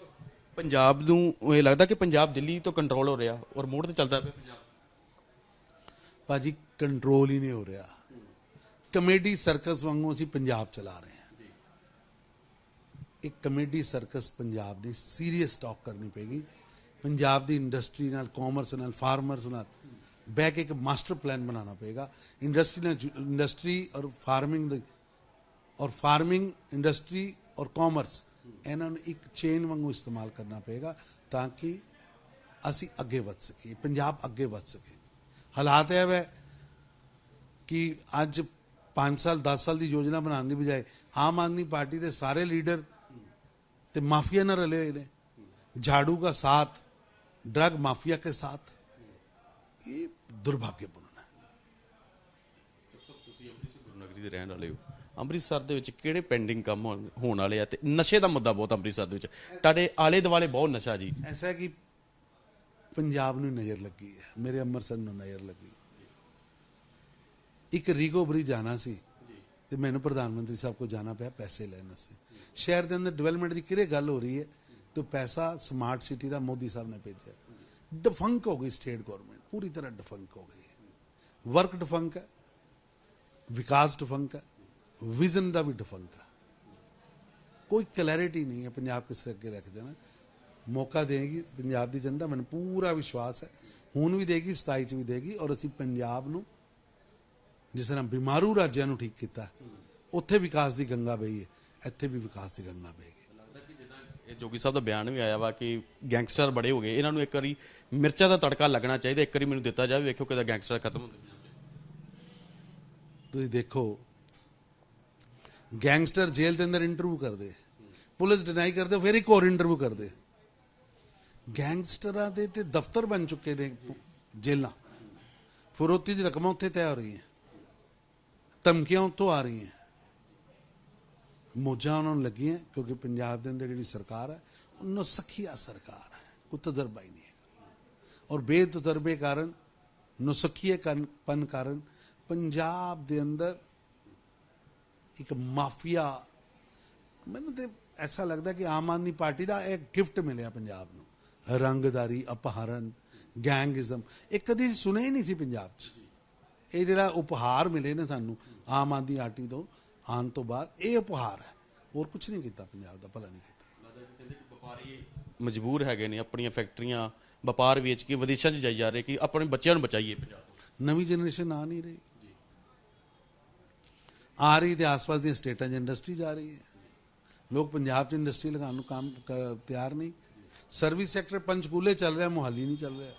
ਪੰਜਾਬ ਨੂੰ ਇਹ ਲੱਗਦਾ ਕਿ ਪੰਜਾਬ ਦਿੱਲੀ ਤੋਂ ਕੰਟਰੋਲ ਹੋ ਰਿਹਾ ਔਰ ਮੋੜ ਤੇ ਚੱਲਦਾ ਪਿਆ ਪੰਜਾਬ। ਭਾਜੀ ਕੰਟਰੋਲ ਹੀ ਨਹੀਂ ਹੋ ਰਿਹਾ। ਕਮੇਡੀ ਸਰਕਸ ਵਾਂਗੂ ਅਸੀਂ ਪੰਜਾਬ ਚਲਾ ਰਹੇ ਹਾਂ। ਇੱਕ ਕਮੇਡੀ ਸਰਕਸ ਪੰਜਾਬ ਦੀ ਸੀਰੀਅਸ ਟਾਕ ਕਰਨੀ ਪੈਗੀ ਪੰਜਾਬ ਦੀ ਇੰਡਸਟਰੀ ਨਾਲ ਕਾਮਰਸ ਨਾਲ ਫਾਰਮਰਸ ਨਾਲ ਬਹਿ ਕੇ ਇੱਕ ਮਾਸਟਰ ਪਲਾਨ ਬਣਾਉਣਾ ਪਏਗਾ। ਇੰਡਸਟਰੀ ਨਾਲ ਇੰਡਸਟਰੀ ਔਰ ਫਾਰਮਿੰਗ ਦੇ ਔਰ ਫਾਰਮਿੰਗ ਇੰਡਸਟਰੀ ਔਰ ਕਾਮਰਸ ਇਹਨਾਂ ਨੂੰ ਇੱਕ ਚੇਨ ਵਾਂਗੂ ਇਸਤੇਮਾਲ ਕਰਨਾ ਪਏਗਾ ਤਾਂ ਕਿ ਅਸੀਂ ਅੱਗੇ ਵਧ ਸਕੀਏ ਪੰਜਾਬ ਅੱਗੇ ਵਧ ਸਕੇ। ਹਾਲਾਤ ਇਹ ਹੈ ਕਿ ਅੱਜ 5 ਸਾਲ 10 ਸਾਲ ਦੀ ਯੋਜਨਾ ਬਣਾਉਣ ਦੀ ਬਜਾਏ ਆਮ ਆਦਮੀ ਪਾਰਟੀ ਦੇ ਸਾਰੇ ਲੀਡਰ ਤੇ ਮਾਫੀਆ ਨਾਲ ਰਲੇ ਹੋਏ ਨੇ झाड़ू का साथ ड्रग माफिया के साथ ये दुर्भाग्यपूर्ण है ਤੁਸੀਂ ਅੰਮ੍ਰਿਤਸਰ ਗੁਰੂ ਨਗਰੀ ਦੇ ਰਹਿਣ ਵਾਲੇ ਹੋ ਅੰਮ੍ਰਿਤਸਰ ਦੇ ਵਿੱਚ ਕਿਹੜੇ ਪੈਂਡਿੰਗ ਕੰਮ ਹੋਣ- ਹੋਣ ਵਾਲੇ ਆ ਤੇ ਨਸ਼ੇ ਦਾ ਮੁੱਦਾ ਬਹੁਤ ਅੰਮ੍ਰਿਤਸਰ ਦੇ ਵਿੱਚ ਤੁਹਾਡੇ ਆਲੇ ਦੁਆਲੇ ਬਹੁਤ ਨਸ਼ਾ ਜੀ ऐसा है कि पंजाब ਨੂੰ ਨਜ਼ਰ ਲੱਗੀ ਹੈ ਮੇਰੇ ਅੰਮ੍ਰਿਤਸਰ ਨੂੰ ਨਜ਼ਰ ਲੱਗੀ ਇੱਕ ਰੀਗੋ ਬਰੀ ਜਾਣਾ ਸੀ। ਤੇ ਮੈਨੂੰ ਪ੍ਰਧਾਨ ਮੰਤਰੀ ਸਾਹਿਬ ਕੋ ਜਾਣਾ ਪਿਆ ਪੈਸੇ ਲੈਣ ਸੀ ਸ਼ਹਿਰ ਦੇ ਅੰਦਰ ਡਿਵੈਲਪਮੈਂਟ ਦੀ ਕਿਹੜੇ ਗੱਲ ਹੋ ਰਹੀ ਹੈ? ਤੇ ਪੈਸਾ ਸਮਾਰਟ ਸਿਟੀ ਦਾ ਮੋਦੀ ਸਾਹਿਬ ਨੇ ਭੇਜਿਆ। ਡਫੰਕ ਹੋ ਗਈ ਸਟੇਟ ਗਵਰਨਮੈਂਟ ਪੂਰੀ ਤਰ੍ਹਾਂ ਡਫੰਕ ਹੋ ਗਈ ਵਰਕ ਡਫੰਕ ਹੈ ਵਿਕਾਸ ਡਫੰਕ ਹੈ ਵਿਜ਼ਨ ਦਾ ਵੀ ਡਫੰਕ ਹੈ। ਕੋਈ ਕਲੈਰਿਟੀ ਨਹੀਂ ਹੈ ਪੰਜਾਬ ਕਿਸ ਤਰ੍ਹਾਂ ਅੱਗੇ ਰੱਖ ਦੇਣਾ ਮੌਕਾ ਦੇਗੀ ਪੰਜਾਬ ਦੀ ਜਨਤਾ ਮੈਨੂੰ ਪੂਰਾ ਵਿਸ਼ਵਾਸ ਹੈ। ਹੁਣ ਵੀ ਦੇਗੀ 27 ਚ ਵੀ ਦੇਗੀ ਔਰ ਅਸੀਂ ਪੰਜਾਬ ਨੂੰ ਜਿਸ ਤਰ੍ਹਾਂ ਬਿਮਾਰੂ ਰਾਜਾਂ ਨੂੰ ਠੀਕ ਕੀਤਾ ਉੱਥੇ ਵਿਕਾਸ ਦੀ ਗੰਗਾ ਬਈ ਹੈ ਇੱਥੇ ਵੀ ਵਿਕਾਸ ਦੀ ਗੰਗਾ ਬਹੇਗੀ ਲੱਗਦਾ ਕਿ ਜਿੱਦਾਂ ਇਹ ਜੋਗੀ ਸਾਹਿਬ ਦਾ ਬਿਆਨ ਵੀ ਆਇਆ ਵਾ ਕਿ ਗੈਂਗਸਟਰ ਬੜੇ ਹੋ ਗਏ ਇਹਨਾਂ ਨੂੰ ਇੱਕ ਵਾਰੀ ਮਿਰਚਾਂ ਦਾ ਤੜਕਾ ਲੱਗਣਾ ਚਾਹੀਦਾ ਇੱਕ ਵਾਰੀ ਮੈਨੂੰ ਦਿੱਤਾ ਜਾਵੇ ਵੇਖੋ ਕਿਦਾ ਗੈਂਗਸਟਰ ਖਤਮ ਹੁੰਦੇ। ਤੁਸੀਂ ਦੇਖੋ ਗੈਂਗਸਟਰ ਜੇਲ੍ਹ ਦੇ ਅੰਦਰ ਇੰਟਰਵਿਊ ਕਰਦੇ ਪੁਲਿਸ ਡਿਨਾਈ ਕਰਦੇ ਫਿਰ ਇੱਕ ਹੋਰ ਇੰਟਰਵਿਊ ਕਰਦੇ। ਗੈਂਗਸਟਰਾਂ ਦੇ ਤੇ ਦਫ਼ਤਰ ਬਣ ਚੁੱਕੇ ਨੇ ਜੇਲ੍ਹਾਂ। ਫਰੋਤੀ ਦੀ ਰਕਮਾਂ ਉੱਥੇ ਤੈਅ ਹੋ ਰਹੀਆਂ ਧਮਕੀਆਂ ਉੱਥੋਂ ਆ ਰਹੀਆਂ। ਮੋਜਾਂ ਉਹਨਾਂ ਨੂੰ ਲੱਗੀਆਂ ਕਿਉਂਕਿ ਪੰਜਾਬ ਦੇ ਅੰਦਰ ਜਿਹੜੀ ਸਰਕਾਰ ਹੈ ਉਹ ਸਖੀਆ ਸਰਕਾਰ ਹੈ ਉਹ ਤਜਰਬਾ ਹੀ ਨਹੀਂ ਹੈ ਔਰ ਬੇਤਜਰਬੇ ਕਾਰਨ, ਨੁਸਖੀਏ ਪਨ ਕਾਰਨ ਪੰਜਾਬ ਦੇ ਅੰਦਰ ਇੱਕ ਮਾਫੀਆ, ਮੈਨੂੰ ਤੇ ਐਸਾ ਲੱਗਦਾ ਕਿ ਆਮ ਆਦਮੀ ਪਾਰਟੀ ਦਾ ਇੱਕ ਗਿਫਟ ਮਿਲਿਆ ਪੰਜਾਬ ਨੂੰ। ਰੰਗਦਾਰੀ ਅਪਹਰਨ ਗੈਂਗਿਜ਼ਮ, ਇਹ ਕਦੀ ਸੁਣਿਆ ਹੀ ਨਹੀਂ ਸੀ ਪੰਜਾਬ 'ਚ। ਇਹ ਜਿਹੜਾ ਉਪਹਾਰ ਮਿਲੇ ਨੇ ਸਾਨੂੰ ਆਮ ਆਦਮੀ ਪਾਰਟੀ ਤੋਂ ਆਉਣ ਤੋਂ ਬਾਅਦ ਇਹ ਉਪਹਾਰ ਹੈ। ਹੋਰ ਕੁਝ ਨਹੀਂ ਕੀਤਾ ਪੰਜਾਬ ਦਾ ਭਲਾ ਨਹੀਂ ਕੀਤਾ। ਵਪਾਰੀ ਮਜਬੂਰ ਹੈਗੇ ਨੇ ਆਪਣੀਆਂ ਫੈਕਟਰੀਆਂ ਵਪਾਰ ਵੇਚ ਕੇ ਵਿਦੇਸ਼ਾਂ 'ਚ ਜਾਈ ਜਾ ਰਹੇ ਕਿ ਆਪਣੇ ਬੱਚਿਆਂ ਨੂੰ ਬਚਾਈਏ ਪੰਜਾਬ ਤੋਂ। ਨਵੀਂ ਜਨਰੇਸ਼ਨ ਆ ਨਹੀਂ ਰਹੀ। ਆ ਰਹੀ ਤੇ ਆਸ-ਪਾਸ ਦੀਆਂ ਸਟੇਟਾਂ 'ਚ ਇੰਡਸਟਰੀ ਜਾ ਰਹੀ ਹੈ। ਲੋਕ ਪੰਜਾਬ 'ਚ ਇੰਡਸਟਰੀ ਲਗਾਉਣ ਨੂੰ ਕੰਮ ਤਿਆਰ ਨਹੀਂ। ਸਰਵਿਸ ਸੈਕਟਰ ਪੰਚਕੂਲੇ ਚੱਲ ਰਿਹਾ ਮੁਹਾਲੀ ਨਹੀਂ ਚੱਲ ਰਿਹਾ।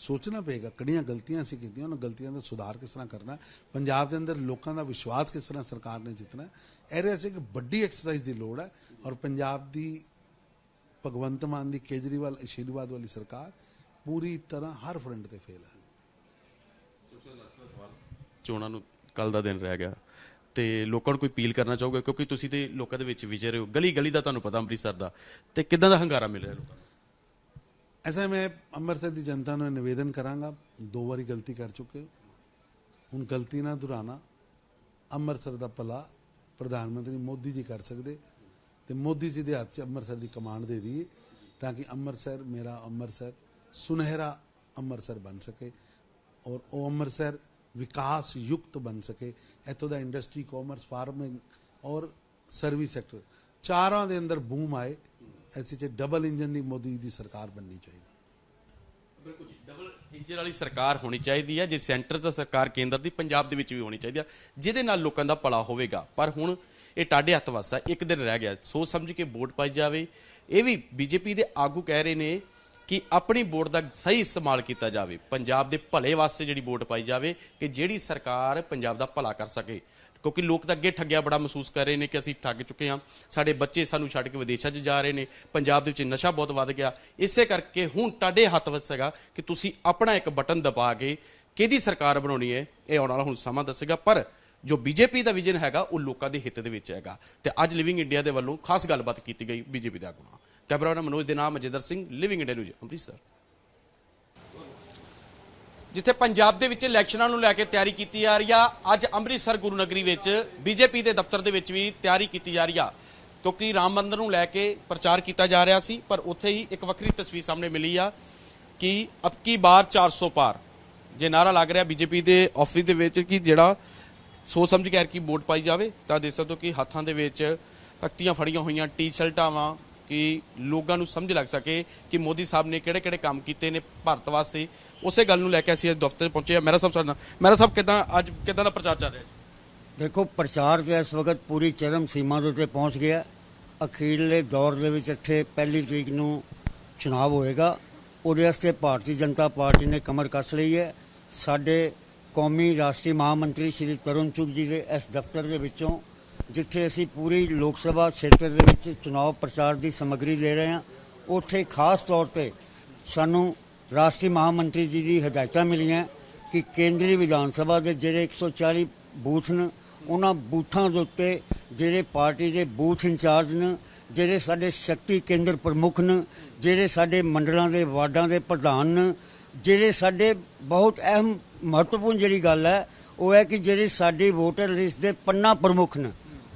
ਸੋਚਣਾ ਪਏਗਾ ਕਿਹੜੀਆਂ ਗਲਤੀਆਂ ਅਸੀਂ ਕੀਤੀਆਂ, ਉਹਨਾਂ ਗਲਤੀਆਂ ਦਾ ਸੁਧਾਰ ਕਿਸ ਤਰ੍ਹਾਂ ਕਰਨਾ, ਪੰਜਾਬ ਦੇ ਅੰਦਰ ਲੋਕਾਂ ਦਾ ਵਿਸ਼ਵਾਸ ਕਿਸ ਤਰ੍ਹਾਂ ਸਰਕਾਰ ਨੇ ਜਿੱਤਣਾ, ਇਹਦੇ ਵਾਸਤੇ ਇੱਕ ਵੱਡੀ ਐਕਸਰਸਾਈਜ਼ ਦੀ ਲੋੜ ਹੈ ਔਰ ਪੰਜਾਬ ਦੀ ਭਗਵੰਤ ਮਾਨ ਦੀ ਕੇਜਰੀਵਾਲ ਆਸ਼ੀਰਵਾਦ ਵਾਲੀ ਸਰਕਾਰ ਪੂਰੀ ਤਰ੍ਹਾਂ ਹਰ ਫਰੰਟ ਤੇ ਫੇਲ ਹੈ। ਚੋਣਾਂ ਨੂੰ ਕੱਲ ਦਾ ਦਿਨ ਰਹਿ ਗਿਆ ਤੇ ਲੋਕਾਂ ਨੂੰ ਕੋਈ ਅਪੀਲ ਕਰਨਾ ਚਾਹੋਗੇ? ਕਿਉਂਕਿ ਤੁਸੀਂ ਤੇ ਲੋਕਾਂ ਦੇ ਵਿੱਚ ਵਿਚਰ ਰਹੇ ਹੋ। ਗਲੀ ਗਲੀ ਦਾ ਤੁਹਾਨੂੰ ਪਤਾ ਅੰਮ੍ਰਿਤਸਰ ਦਾ। ਤੇ ਕਿੱਦਾਂ ਦਾ ਹੰਗਾਰਾ ਮਿਲ ਰਿਹਾ ਲੋਕਾਂ ਨੂੰ? ਐਸਾ ਮੈਂ ਅੰਮ੍ਰਿਤਸਰ ਦੀ ਜਨਤਾ ਨੂੰ ਨਿਵੇਦਨ ਕਰਾਂਗਾ ਦੋ ਵਾਰੀ ਗਲਤੀ ਕਰ ਚੁੱਕੇ ਹੋ ਹੁਣ ਗਲਤੀ ਨਾ ਦੁਹਰਾਣਾ ਅੰਮ੍ਰਿਤਸਰ ਦਾ ਭਲਾ ਪ੍ਰਧਾਨ ਮੰਤਰੀ ਮੋਦੀ ਜੀ ਕਰ ਸਕਦੇ ਤੇ ਮੋਦੀ ਜੀ ਦੇ ਹੱਥ 'ਚ ਅੰਮ੍ਰਿਤਸਰ ਦੀ ਕਮਾਂਡ ਦੇ ਦਈਏ ਤਾਂ ਕਿ ਅੰਮ੍ਰਿਤਸਰ ਮੇਰਾ ਅੰਮ੍ਰਿਤਸਰ ਸੁਨਹਿਰਾ ਅੰਮ੍ਰਿਤਸਰ ਬਣ ਸਕੇ ਔਰ ਉਹ ਅੰਮ੍ਰਿਤਸਰ ਵਿਕਾਸ ਯੁਕਤ ਬਣ ਸਕੇ ਇੱਥੋਂ ਦਾ ਇੰਡਸਟਰੀ ਕਾਮਰਸ ਫਾਰਮਿੰਗ ਔਰ ਸਰਵਿਸ ਸੈਕਟਰ ਚਾਰਾਂ ਦੇ ਅੰਦਰ ਬੂਮ ਆਏ ਐਸੀ ਚ ਡਬਲ ਇੰਜਨ ਦੀ ਮੋਦੀ ਦੀ ਸਰਕਾਰ ਬਣਨੀ ਚਾਹੀਦੀ। ਬਿਲਕੁਲ ਜੀ ਡਬਲ ਇੰਜਨ ਵਾਲੀ ਸਰਕਾਰ ਹੋਣੀ ਚਾਹੀਦੀ ਹੈ ਜੇ ਸੈਂਟਰ ਦਾ ਸਰਕਾਰ ਕੇਂਦਰ ਦੀ ਪੰਜਾਬ ਦੇ ਵਿੱਚ ਵੀ ਹੋਣੀ ਚਾਹੀਦੀ ਹੈ ਜਿਹਦੇ ਨਾਲ ਲੋਕਾਂ ਦਾ ਭਲਾ ਹੋਵੇਗਾ। ਪਰ ਹੁਣ ਇਹ ਟਾਡੇ ਹੱਥ ਵਸ ਇੱਕ ਦਿਨ ਰਹਿ ਗਿਆ। ਸੋਚ ਸਮਝ ਕੇ ਵੋਟ ਪਾਈ ਜਾਵੇ। ਇਹ ਵੀ ਬੀਜੇਪੀ ਦੇ ਆਗੂ ਕਹਿ ਰਹੇ ਨੇ ਕਿ ਆਪਣੀ ਵੋਟ ਦਾ ਸਹੀ ਇਸਤੇਮਾਲ ਕੀਤਾ ਜਾਵੇ। ਪੰਜਾਬ ਦੇ ਭਲੇ ਵਾਸਤੇ ਜਿਹੜੀ ਵੋਟ ਪਾਈ ਜਾਵੇ, ਕਿ ਜਿਹੜੀ ਸਰਕਾਰ ਪੰਜਾਬ ਦਾ ਭਲਾ ਕਰ ਸਕੇ। ਕਿਉਂਕਿ ਲੋਕ ਤਾਂ ਅੱਗੇ ਠੱਗਿਆ ਬੜਾ ਮਹਿਸੂਸ ਕਰ ਰਹੇ ਨੇ ਕਿ ਅਸੀਂ ਠੱਗ ਚੁੱਕੇ ਹਾਂ। ਸਾਡੇ ਬੱਚੇ ਸਾਨੂੰ ਛੱਡ ਕੇ ਵਿਦੇਸ਼ਾਂ 'ਚ ਜਾ ਰਹੇ ਨੇ। ਪੰਜਾਬ ਦੇ ਵਿੱਚ ਨਸ਼ਾ ਬਹੁਤ ਵੱਧ ਗਿਆ। ਇਸੇ ਕਰਕੇ ਹੁਣ ਤੁਹਾਡੇ ਹੱਥ ਵਿੱਚ ਹੈਗਾ ਕਿ ਤੁਸੀਂ ਆਪਣਾ ਇੱਕ ਬਟਨ ਦਬਾ ਕੇ ਕਿਹਦੀ ਸਰਕਾਰ ਬਣਾਉਣੀ ਹੈ, ਇਹ ਆਉਣ ਵਾਲਾ ਹੁਣ ਸਮਾਂ ਦੱਸੇਗਾ। ਪਰ ਜੋ ਬੀਜੇਪੀ ਦਾ ਵਿਜ਼ਨ ਹੈਗਾ, ਉਹ ਲੋਕਾਂ ਦੇ ਹਿੱਤ ਦੇ ਵਿੱਚ ਹੈਗਾ। ਤੇ ਅੱਜ ਲਿਵਿੰਗ ਇੰਡੀਆ ਦੇ ਵੱਲੋਂ ਖਾਸ ਗੱਲਬਾਤ ਕੀਤੀ ਗਈ ਬੀਜੇਪੀ ਦੇ ਆਗੂ ਕੈਮਰਾਮੈਨ ਮਨੋਜ ਦੇ ਨਾਮ Ajinder Singh living India news Amritsar. ਜਿੱਥੇ ਪੰਜਾਬ ਦੇ ਵਿੱਚ ਇਲੈਕਸ਼ਨਾਂ ਨੂੰ ਲੈ ਕੇ ਤਿਆਰੀ ਕੀਤੀ ਜਾ ਰਹੀ ਆ, ਅੱਜ ਅੰਮ੍ਰਿਤਸਰ ਗੁਰੂ ਨਗਰੀ ਵਿੱਚ ਬੀਜੇਪੀ ਦੇ ਦਫ਼ਤਰ ਦੇ ਵਿੱਚ ਵੀ ਤਿਆਰੀ ਕੀਤੀ ਜਾ ਰਹੀ ਆ। ਕਿਉਂਕਿ ਰਾਮ ਮੰਦਰ ਨੂੰ ਲੈ ਕੇ ਪ੍ਰਚਾਰ ਕੀਤਾ ਜਾ ਰਿਹਾ ਸੀ, ਪਰ ਉੱਥੇ ਹੀ ਇੱਕ ਵੱਖਰੀ ਤਸਵੀਰ ਸਾਹਮਣੇ ਮਿਲੀ ਆ ਕਿ ਅਬ ਕੀ ਬਾਰ 400 ਪਾਰ। ਜੇ ਨਾਰਾ ਲੱਗ ਰਿਹਾ ਬੀਜੇਪੀ ਦੇ ਆਫਿਸ ਦੇ ਵਿੱਚ ਕਿ ਜਿਹੜਾ ਸੋਚ ਸਮਝ ਕੇ ਕੀ ਵੋਟ ਪਾਈ ਜਾਵੇ, ਤਾਂ ਦੇਖ ਸਕਦੇ ਹੋ ਕਿ ਹੱਥਾਂ ਦੇ ਵਿੱਚ ਤਖਤੀਆਂ ਫੜੀਆਂ ਹੋਈਆਂ, ਟੀ-ਸ਼ਰਟਾਂ ਵਾਂ ਕਿ ਲੋਕਾਂ ਨੂੰ ਸਮਝ ਲੱਗ ਸਕੇ ਕਿ ਮੋਦੀ ਸਾਹਿਬ ਨੇ ਕਿਹੜੇ ਕਿਹੜੇ ਕੰਮ ਕੀਤੇ ਨੇ ਭਾਰਤ ਵਾਸਤੇ। ਉਸੇ ਗੱਲ ਨੂੰ ਲੈ ਕੇ ਅਸੀਂ ਅੱਜ ਦਫ਼ਤਰ ਪਹੁੰਚੇ ਆ ਮੇਰਾ ਸਾਹਿਬ, ਸਾਡੇ ਨਾਲ ਮੇਰਾ ਸਾਹਿਬ, ਕਿਦਾਂ ਅੱਜ ਕਿਦਾਂ ਦਾ ਪ੍ਰਚਾਰ ਚੱਲ ਰਿਹਾ ਦੇਖੋ, ਪ੍ਰਚਾਰ ਤੇ ਇਸ ਵਕਤ ਪੂਰੀ ਚਰਮ ਸੀਮਾ ਦੇ ਉੱਤੇ ਪਹੁੰਚ ਗਿਆ ਅਖੀਰਲੇ ਦੌਰ ਦੇ ਵਿੱਚ ਇੱਥੇ ਪਹਿਲੀ ਤਰੀਕ ਨੂੰ ਚੁਣਾਵ ਹੋਏਗਾ। ਉਹਦੇ ਵਾਸਤੇ ਭਾਰਤੀ ਜਨਤਾ ਪਾਰਟੀ ਨੇ ਕਮਰ ਕੱਸ ਲਈ ਹੈ। ਸਾਡੇ ਕੌਮੀ ਰਾਸ਼ਟਰੀ ਮਹਾਮੰਤਰੀ ਸ਼੍ਰੀ ਤਰੁਣ ਚੁਗ ਜੀ ਦੇ ਇਸ ਦਫ਼ਤਰ ਦੇ ਵਿੱਚੋਂ ਜਿੱਥੇ ਅਸੀਂ ਪੂਰੀ ਲੋਕ ਸਭਾ ਖੇਤਰ ਦੇ ਵਿੱਚ ਚੁਣਾਵ ਪ੍ਰਚਾਰ ਦੀ ਸਮੱਗਰੀ ਦੇ ਰਹੇ ਹਾਂ, ਉੱਥੇ ਖਾਸ ਤੌਰ ਤੇ ਸਾਨੂੰ ਰਾਸ਼ਟਰੀ ਮਹਾਮੰਤਰੀ ਜੀ ਦੀ ਹਦਾਇਤਾਂ ਮਿਲੀਆਂ ਕਿ ਕੇਂਦਰੀ ਵਿਧਾਨ ਸਭਾ ਦੇ ਜਿਹੜੇ 140 ਬੂਥ ਨੇ, ਉਹਨਾਂ ਬੂਥਾਂ ਦੇ ਉੱਤੇ ਜਿਹੜੇ ਪਾਰਟੀ ਦੇ ਬੂਥ ਇੰਚਾਰਜ ਨੇ, ਜਿਹੜੇ ਸਾਡੇ ਸ਼ਕਤੀ ਕੇਂਦਰ ਪ੍ਰਮੁੱਖ ਨੇ, ਜਿਹੜੇ ਸਾਡੇ ਮੰਡਲਾਂ ਦੇ ਵਾਰਡਾਂ ਦੇ ਪ੍ਰਧਾਨ ਨੇ, ਜਿਹੜੇ ਸਾਡੇ ਬਹੁਤ ਅਹਿਮ ਮਹੱਤਵਪੂਰਨ ਜਿਹੜੀ ਗੱਲ ਹੈ, ਉਹ ਹੈ ਕਿ ਜਿਹੜੇ ਸਾਡੀ ਵੋਟਰ ਲਿਸਟ ਦੇ ਪੰਨਾ ਪ੍ਰਮੁੱਖ ਨੇ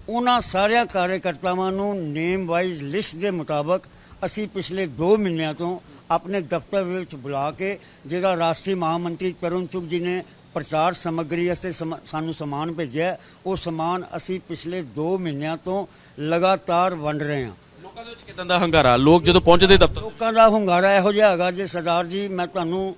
ਉਹਨਾਂ ਸਾਰਿਆਂ ਕਾਰਜਕਰਤਾਵਾਂ ਨੂੰ ਨੇਮ ਵਾਈਜ਼ ਲਿਸਟ ਦੇ ਮੁਤਾਬਕ ਅਸੀਂ ਪਿਛਲੇ 2 ਮਹੀਨਿਆਂ ਤੋਂ ਆਪਣੇ ਦਫ਼ਤਰ ਵਿੱਚ ਬੁਲਾ ਕੇ ਜਿਹੜਾ ਰਾਸ਼ਟਰੀ ਮਹਾਮੰਤਰੀ ਤਰੁਣ ਚੁਗ ਜੀ ਨੇ ਪ੍ਰਚਾਰ ਸਮੱਗਰੀ ਸਮ- ਸਾਨੂੰ ਸਮਾਨ ਭੇਜਿਆ ਉਹ ਸਮਾਨ ਅਸੀਂ ਪਿਛਲੇ 2 ਮਹੀਨਿਆਂ ਤੋਂ ਲਗਾਤਾਰ ਵੰਡ ਰਹੇ ਹਾਂ। ਲੋਕਾਂ ਦੇ ਵਿੱਚ ਕਿਦਾਂ ਦਾ ਹੰਗਾਰਾ? ਲੋਕ ਜਦੋਂ ਪਹੁੰਚਦੇ ਦਫ਼ਤਰ ਲੋਕਾਂ ਦਾ ਹੁੰਗਾਰਾ ਇਹੋ ਜਿਹਾ ਹੈਗਾ ਜੇ ਸਰਦਾਰ ਜੀ ਮੈਂ ਤੁਹਾਨੂੰ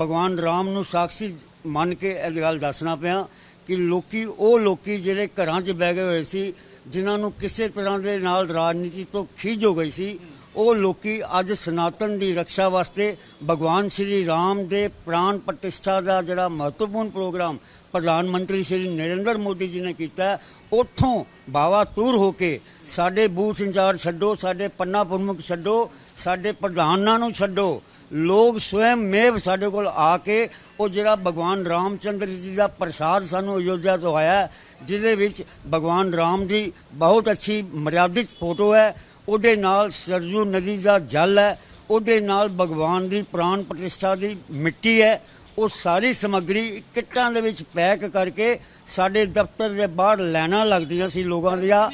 ਭਗਵਾਨ ਰਾਮ ਨੂੰ ਸਾਖੀ ਮੰਨ ਕੇ ਇਹ ਗੱਲ ਦੱਸਣਾ ਪਿਆ ਕਿ ਲੋਕੀ, ਉਹ ਲੋਕੀ ਜਿਹੜੇ ਘਰਾਂ 'ਚ ਬਹਿ ਗਏ ਹੋਏ ਸੀ, ਜਿਨ੍ਹਾਂ ਨੂੰ ਕਿਸੇ ਤਰ੍ਹਾਂ ਦੇ ਨਾਲ ਰਾਜਨੀਤੀ ਤੋਂ ਖੀਜ ਹੋ ਗਈ ਸੀ, ਉਹ ਲੋਕੀ ਅੱਜ ਸਨਾਤਨ ਦੀ ਰੱਖਿਆ ਵਾਸਤੇ ਭਗਵਾਨ ਸ਼੍ਰੀ ਰਾਮ ਦੇ ਪ੍ਰਾਨ ਪ੍ਰਤਿਸ਼ਠਾ ਦਾ ਜਿਹੜਾ ਮਹੱਤਵਪੂਰਨ ਪ੍ਰੋਗਰਾਮ ਪ੍ਰਧਾਨ ਮੰਤਰੀ ਸ਼੍ਰੀ ਨਰਿੰਦਰ ਮੋਦੀ ਜੀ ਨੇ ਕੀਤਾ, ਉੱਥੋਂ ਬਾਵਾ ਤੂਰ ਹੋ ਕੇ ਸਾਡੇ ਬੂਥ ਇੰਚਾਰਜ ਛੱਡੋ, ਸਾਡੇ ਪੰਨਾ ਪ੍ਰਮੁੱਖ ਛੱਡੋ, ਸਾਡੇ ਪ੍ਰਧਾਨਾਂ ਨੂੰ ਛੱਡੋ ਲੋਕ ਸਵੈਮ ਮੇਵ ਸਾਡੇ ਕੋਲ ਆ ਕੇ ਉਹ ਜਿਹੜਾ ਭਗਵਾਨ ਰਾਮਚੰਦਰ ਜੀ ਦਾ ਪ੍ਰਸਾਦ ਸਾਨੂੰ ਅਯੋਧਿਆ ਤੋਂ ਆਇਆ ਜਿਹਦੇ ਵਿੱਚ ਭਗਵਾਨ ਰਾਮ ਦੀ ਬਹੁਤ ਅੱਛੀ ਮਰਿਆਦਿਤ ਫੋਟੋ ਹੈ ਉਹਦੇ ਨਾਲ ਸਰਜੂ ਨਦੀ ਦਾ ਜਲ ਹੈ ਉਹਦੇ ਨਾਲ ਭਗਵਾਨ ਦੀ ਪ੍ਰਾਨ ਪ੍ਰਤਿਸ਼ਠਾ ਦੀ ਮਿੱਟੀ ਹੈ ਉਹ ਸਾਰੀ ਸਮੱਗਰੀ ਕਿੱਟਾਂ ਦੇ ਵਿੱਚ ਪੈਕ ਕਰਕੇ ਸਾਡੇ ਦਫ਼ਤਰ ਦੇ ਬਾਹਰ ਲੈਣਾ ਲੱਗਦੀਆਂ ਸੀ ਲੋਕਾਂ ਦੀਆਂ।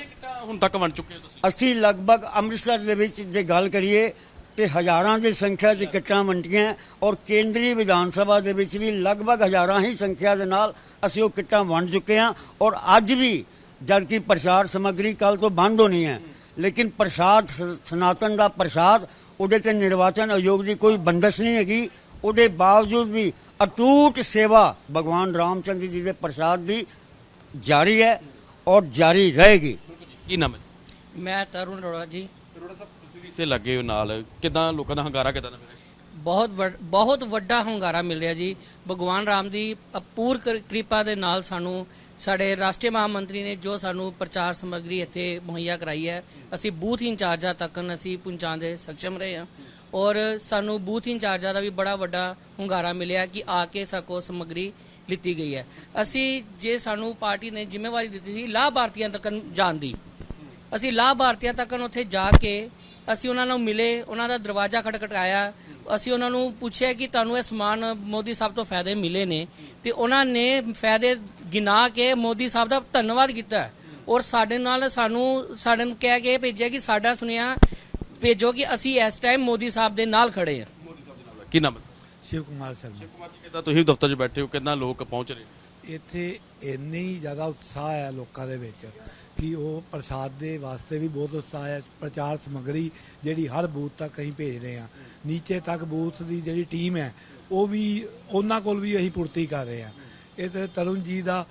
ਹੁਣ ਤੱਕ ਵੰਡ ਚੁੱਕੇ ਤੁਸੀਂ। ਅਸੀਂ ਲਗਭਗ ਅੰਮ੍ਰਿਤਸਰ ਦੇ ਵਿੱਚ ਜੇ ਗੱਲ ਕਰੀਏ ਤੇ ਹਜ਼ਾਰਾਂ ਦੀ ਸੰਖਿਆ 'ਚ ਕਿੱਟਾਂ ਵੰਡੀਆਂ ਔਰ ਕੇਂਦਰੀ ਵਿਧਾਨ ਸਭਾ ਦੇ ਵਿੱਚ ਵੀ ਲਗਭਗ ਹਜ਼ਾਰਾਂ ਹੀ ਸੰਖਿਆ ਦੇ ਨਾਲ ਅਸੀਂ ਉਹ ਕਿੱਟਾਂ ਵੰਡ ਚੁੱਕੇ ਹਾਂ ਔਰ ਅੱਜ ਵੀ ਜਦ ਕਿ ਪ੍ਰਸਾਰ ਸਮੱਗਰੀ ਕੱਲ ਤੋਂ ਬੰਦ ਹੋਣੀ ਹੈ ਲੇਕਿਨ ਪ੍ਰਸਾਦ ਸ- ਸਨਾਤਨ ਦਾ ਪ੍ਰਸਾਦ ਉਹਦੇ ਤੇ ਨਿਰਵਾਚਨ ਆਯੋਗ ਦੀ ਕੋਈ ਬੰਦਸ਼ ਨਹੀਂ ਹੈਗੀ ਉਹਦੇ ਬਾਵਜੂਦ ਵੀ ਅਟੂਟ ਸੇਵਾ ਭਗਵਾਨ ਰਾਮਚੰਦਰ ਜੀ ਦੇ ਪ੍ਰਸਾਦ ਦੀ ਜਾਰੀ ਹੈ ਔਰ ਜਾਰੀ ਰਹੇਗੀ। ਕੀ ਨਾਮ ਹੈ ਮੈਂ ਤਰੁਣ ਅਰੋੜਾ ਜੀ ਅਰੋੜਾ ਲੱਗੇ ਹੋ ਨਾਲ? ਕਿਦਾਂ ਲੋਕਾਂ ਦਾ ਹੰਗਾਰਾ ਕਿਦਾਂ ਦਾ ਮਿਲਿਆ? ਬਹੁਤ ਵੱਡ- ਬਹੁਤ ਵੱਡਾ ਹੁੰਗਾਰਾ ਮਿਲ ਰਿਹਾ ਜੀ। ਭਗਵਾਨ ਰਾਮ ਦੀ ਅਪੂਰ ਕਿਰਪਾ ਦੇ ਨਾਲ ਸਾਨੂੰ ਸਾਡੇ ਰਾਸ਼ਟਰੀ ਮਹਾਮੰਤਰੀ ਨੇ ਜੋ ਸਾਨੂੰ ਪ੍ਰਚਾਰ ਸਮੱਗਰੀ ਇੱਥੇ ਮੁਹੱਈਆ ਕਰਾਈ ਹੈ, ਅਸੀਂ ਬੂਥ ਇੰਚਾਰਜਾਂ ਤੱਕ ਅਸੀਂ ਪਹੁੰਚਾਉਣ ਦੇ ਸક્ષਮ ਰਹੇ ਹਾਂ। ਔਰ ਸਾਨੂੰ ਬੂਥ ਇੰਚਾਰਜਾਂ ਦਾ ਵੀ ਬੜਾ ਵੱਡਾ ਹੁੰਗਾਰਾ ਮਿਲਿਆ ਕਿ ਆ ਕੇ ਸਾਕੋ ਸਮੱਗਰੀ ਲਿੱਤੀ ਗਈ ਹੈ। ਅਸੀਂ ਜੇ ਸਾਨੂੰ ਪਾਰਟੀ ਨੇ ਜ਼ਿੰਮੇਵਾਰੀ ਦਿੱਤੀ ਸੀ ਲਾਭਾਰਤੀਆਂ ਤੱਕ ਜਾਣ ਦੀ, ਅਸੀਂ ਲਾਭਾਰਤੀਆਂ ਤੱਕ ਉੱਥੇ ਜਾ ਕੇ ਅਸੀਂ ਉਹਨਾਂ ਨੂੰ ਮਿਲੇ ਉਹਨਾਂ ਦਾ ਦਰਵਾਜ਼ਾ ਖਟਖਟਾਇਆ। ਅਸੀਂ ਉਹਨਾਂ ਨੂੰ ਪੁੱਛਿਆ ਕਿ ਤੁਹਾਨੂੰ ਇਹ ਸਮਾਨ ਮੋਦੀ ਸਾਹਿਬ ਤੋਂ ਫਾਇਦੇ ਮਿਲੇ ਨੇ। ਤੇ ਉਹਨਾਂ ਨੇ ਫਾਇਦੇ ਗਿਣਾ ਕੇ ਮੋਦੀ ਸਾਹਿਬ ਦਾ ਧੰਨਵਾਦ ਕੀਤਾ। ਔਰ ਸਾਡੇ ਨਾਲ ਸਾਨੂੰ ਸਾਡੇ ਨੂੰ ਕਹਿ ਕੇ ਭੇਜਿਆ ਕਿ ਸਾਡਾ ਸੁਨੇਹਾ ਭੇਜੋ ਕਿ ਅਸੀਂ ਇਸ ਟਾਈਮ ਮੋਦੀ ਸਾਹਿਬ ਦੇ ਨਾਲ ਖੜੇ ਹਾਂ। ਕੀ ਨਾਮ ਸ਼ਿਵ ਕੁਮਾਰ ਸ਼ਰਮਾ। ਕੁਮਾਰ ਜੀ ਕਿਦਾਂ ਤੁਸੀਂ ਦਫ਼ਤਰ 'ਚ ਬੈਠੇ ਹੋ? ਕਿੰਨਾ ਲੋਕ ਪਹੁੰਚ ਰਹੇ? ਇੱਥੇ ਇੰਨੀ ਜ਼ਿਆਦਾ ਉਤਸ਼ਾਹ ਹੈ ਲੋਕਾਂ ਦੇ ਵਿੱਚ। ਕਿ ਉਹ ਪ੍ਰਸਾਦ ਦੇ ਵਾਸਤੇ ਵੀ ਬਹੁਤ ਉਤਸ਼ਾਹ ਹੈ, ਪ੍ਰਚਾਰ ਸਮੱਗਰੀ ਜਿਹੜੀ ਹਰ ਬੂਥ ਤੱਕ ਅਸੀਂ ਭੇਜ ਰਹੇ ਹਾਂ। ਨੀਚੇ ਤੱਕ ਬੂਥ ਦੀ ਜਿਹੜੀ ਟੀਮ ਹੈ, ਉਹ ਵੀ ਉਹਨਾਂ ਕੋਲ ਵੀ ਅਸੀਂ ਪੂਰਤੀ ਕਰ ਰਹੇ ਹਾਂ। ਇਹ ਤੇ ਤਰੁਣ ਜੀ ਦਾ,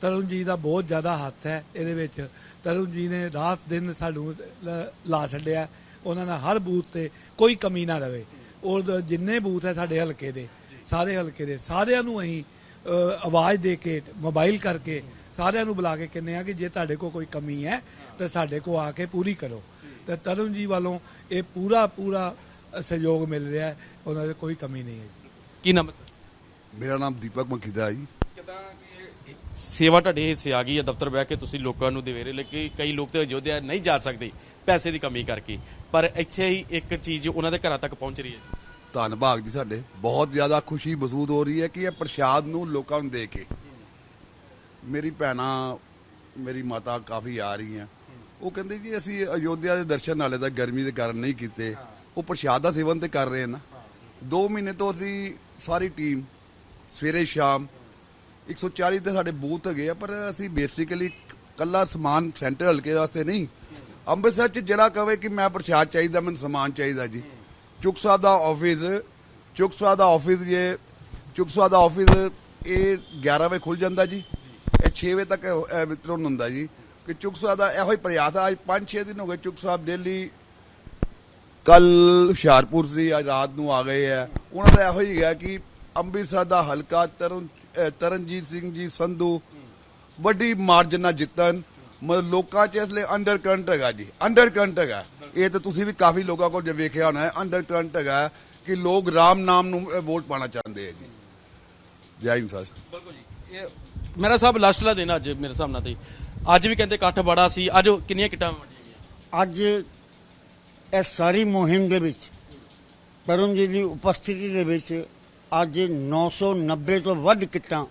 ਤਰੁਣ ਜੀ ਦਾ ਬਹੁਤ ਜ਼ਿਆਦਾ ਹੱਥ ਹੈ ਇਹਦੇ ਵਿੱਚ। ਤਰੁਣ ਜੀ ਨੇ ਰਾਤ ਦਿਨ ਸਾਨੂੰ ਲ- ਲਾ ਛੱਡਿਆ। ਉਹਨਾਂ ਦਾ ਹਰ ਬੂਥ ਤੇ ਕੋਈ ਕਮੀ ਨਾ ਰਵੇ। ਔਰ ਜਿੰਨੇ ਬੂਥ ਹੈ ਸਾਡੇ ਹਲਕੇ ਦੇ, ਸਾਰੇ ਹਲਕੇ ਦੇ, ਸਾਰਿਆਂ ਨੂੰ ਅਸੀਂ ਆਵਾਜ਼ ਦੇ ਕੇ, ਮੋਬਾਈਲ ਕਰਕੇ ਸਾਰਿਆਂ ਨੂੰ ਬੁਲਾ ਕੇ ਕਹਿੰਦੇ ਆ ਕਿ ਜੇ ਤੁਹਾਡੇ ਕੋਲ ਕੋਈ ਕਮੀ ਹੈ ਤਾਂ ਸਾਡੇ ਕੋਲ ਆ ਕੇ ਪੂਰੀ ਕਰੋ। ਤੇ ਤਰੁਣ ਜੀ ਵੱਲੋਂ ਇਹ ਪੂਰਾ ਪੂਰਾ ਸਹਿਯੋਗ ਮਿਲ ਰਿਹਾ ਹੈ ਉਹਨਾਂ ਦੇ ਕੋਈ ਕਮੀ ਨਹੀਂ ਹੈ ਕੀ ਨਾਮ ਹੈ ਸਰ? ਮੇਰਾ ਨਾਮ ਦੀਪਕ ਮਕੀਦਾ ਹੈ ਜੀ। ਸੇਵਾ ਤੁਹਾਡੇ ਹਿੱਸੇ ਆ ਗਈ ਹੈ ਦਫ਼ਤਰ ਬਹਿ ਕੇ ਤੁਸੀਂ ਲੋਕਾਂ ਨੂੰ ਦੇਵੇਰੇ ਲੈ ਕੇ ਕਈ ਲੋਕ ਤੇ ਅਯੋਧਿਆ ਨਹੀਂ ਜਾ ਸਕਦੇ ਪੈਸੇ ਦੀ ਕਮੀ ਕਰਕੇ। ਪਰ ਇੱਥੇ ਹੀ ਇੱਕ ਚੀਜ਼ ਉਹਨਾਂ ਦੇ ਘਰਾਂ ਤੱਕ ਪਹੁੰਚ ਰਹੀ ਹੈ ਧੰਨਵਾਦ ਜੀ ਸਾਡੇ। ਬਹੁਤ ਜ਼ਿਆਦਾ ਖੁਸ਼ੀ ਮਹਿਸੂਸ ਹੋ ਰਹੀ ਹੈ ਕਿ ਇਹ ਪ੍ਰਸ਼ਾਦ ਨੂੰ ਲੋਕਾਂ ਨੂੰ ਦੇ ਕੇ ਮੇਰੀ ਭੈਣਾਂ ਮੇਰੀ ਮਾਤਾ ਕਾਫੀ ਆ ਰਹੀਆਂ। ਉਹ ਕਹਿੰਦੇ ਜੀ ਅਸੀਂ ਅਯੋਧਿਆ ਦੇ ਦਰਸ਼ਨ ਨਾਲੇ ਤਾਂ ਗਰਮੀ ਦੇ ਕਾਰਨ ਨਹੀਂ ਕੀਤੇ। ਉਹ ਪ੍ਰਸ਼ਾਦ ਦਾ ਸੇਵਨ ਤੇ ਕਰ ਰਹੇ ਨਾ 2 ਮਹੀਨੇ ਤੋਂ ਅਸੀਂ ਸਾਰੀ ਟੀਮ ਸਵੇਰੇ ਸ਼ਾਮ 140 ਤੇ ਸਾਡੇ ਬੂਥ ਹੈਗੇ ਆ ਪਰ ਅਸੀਂ ਬੇਸਿਕਲੀ ਕੱਲਾ ਸਮਾਨ ਸੈਂਟਰ ਹਲਕੇ ਵਾਸਤੇ ਨਹੀਂ। ਅੰਮ੍ਰਿਤਸਰ ਚ ਜਿਹੜਾ ਕਵੇ ਕਿ ਮੈਂ ਪ੍ਰਸ਼ਾਦ ਚਾਹੀਦਾ ਮੈਨੂੰ ਸਮਾਨ ਚਾਹੀਦਾ ਜੀ। ਚੁੱਕ ਸਾਹਿਬ ਦਾ ਆਫਿਸ ਚੁੱਕ ਸਾਹਿਬ ਦਾ ਆਫਿਸ ਇਹ ਚੁੱਕ ਸਾਹਿਬ ਦਾ ਆਫਿਸ ਇਹ 11 ਵਜੇ ਖੁੱਲ ਜਾਂਦਾ ਜੀ। 6 ਵਜੇ ਤੱਕ ਇਹ- ਵਿਤਰਨ ਹੁੰਦਾ ਜੀ, ਕਿ ਚੁੱਕ ਸਾਹਿਬ ਦਾ ਇਹੋ ਹੀ ਪ੍ਰਯਾਸ ਆ, ਅੱਜ 5-6 ਦਿਨ ਹੋ ਗਏ ਚੁੱਕ ਸਾਹਿਬ ਦਿੱਲੀ ਕੱਲ ਹੁਸ਼ਿਆਰਪੁਰ ਸੀ, ਅੱਜ ਰਾਤ ਨੂੰ ਆ ਗਏ ਹੈ ਉਹਨਾਂ ਦਾ ਇਹੋ ਹੀ ਹੈ ਕਿ ਅੰਮ੍ਰਿਤਸਰ ਦਾ ਹਲਕਾ ਤਰਨ ਤਰਨਜੀਤ ਸਿੰਘ ਜੀ, ਸੰਧੂ, ਵੱਡੀ ਮਾਰਜਨ ਨਾਲ ਜਿੱਤਣ, ਮਤਲਬ ਲੋਕਾਂ 'ਚ ਇਸ ਲਈ ਅੰਡਰ ਕਰੰਟ ਹੈਗਾ ਜੀ ਅੰਡਰ ਕਰੰਟ ਹੈਗਾ। ਇਹ ਤਾਂ ਤੁਸੀਂ ਵੀ ਕਾਫੀ ਲੋਕਾਂ ਕੋਲ ਜੇ ਵੇਖਿਆ ਹੋਣਾ ਹੈ ਅੰਡਰ ਕਰੰਟ ਹੈਗਾ ਕਿ ਲੋਕ ਰਾਮ ਨਾਮ ਨੂੰ ਵੋਟ ਪਾਣਾ ਚਾਹੁੰਦੇ ਹੈ ਜੀ। ਜੈ ਹਿੰਦ ਸਰ। ਬਿਲਕੁਲ ਜੀ, ਇਹ ਮੇਰਾ ਸਾਹਿਬ ਲਾਸਟਲਾ ਦਿਨ ਅੱਜ ਮੇਰੇ ਹਿਸਾਬ ਨਾਲ ਤੇ। ਅੱਜ ਵੀ ਕਹਿੰਦੇ ਇਕੱਠ ਬੜਾ ਸੀ। ਅੱਜ ਕਿੰਨੀਆਂ ਕਿੱਟਾਂ ਵੰਡੀਆਂ ਗਈਆਂ? ਅੱਜ ਇਸ ਸਾਰੀ ਮੁਹਿੰਮ ਦੇ ਵਿੱਚ ਤਰੁਣ ਜੀ ਦੀ ਉਪਸਥਿਤੀ ਦੇ ਵਿੱਚ ਅੱਜ 990 ਤੋਂ ਵੱਧ ਕਿੱਟਾਂ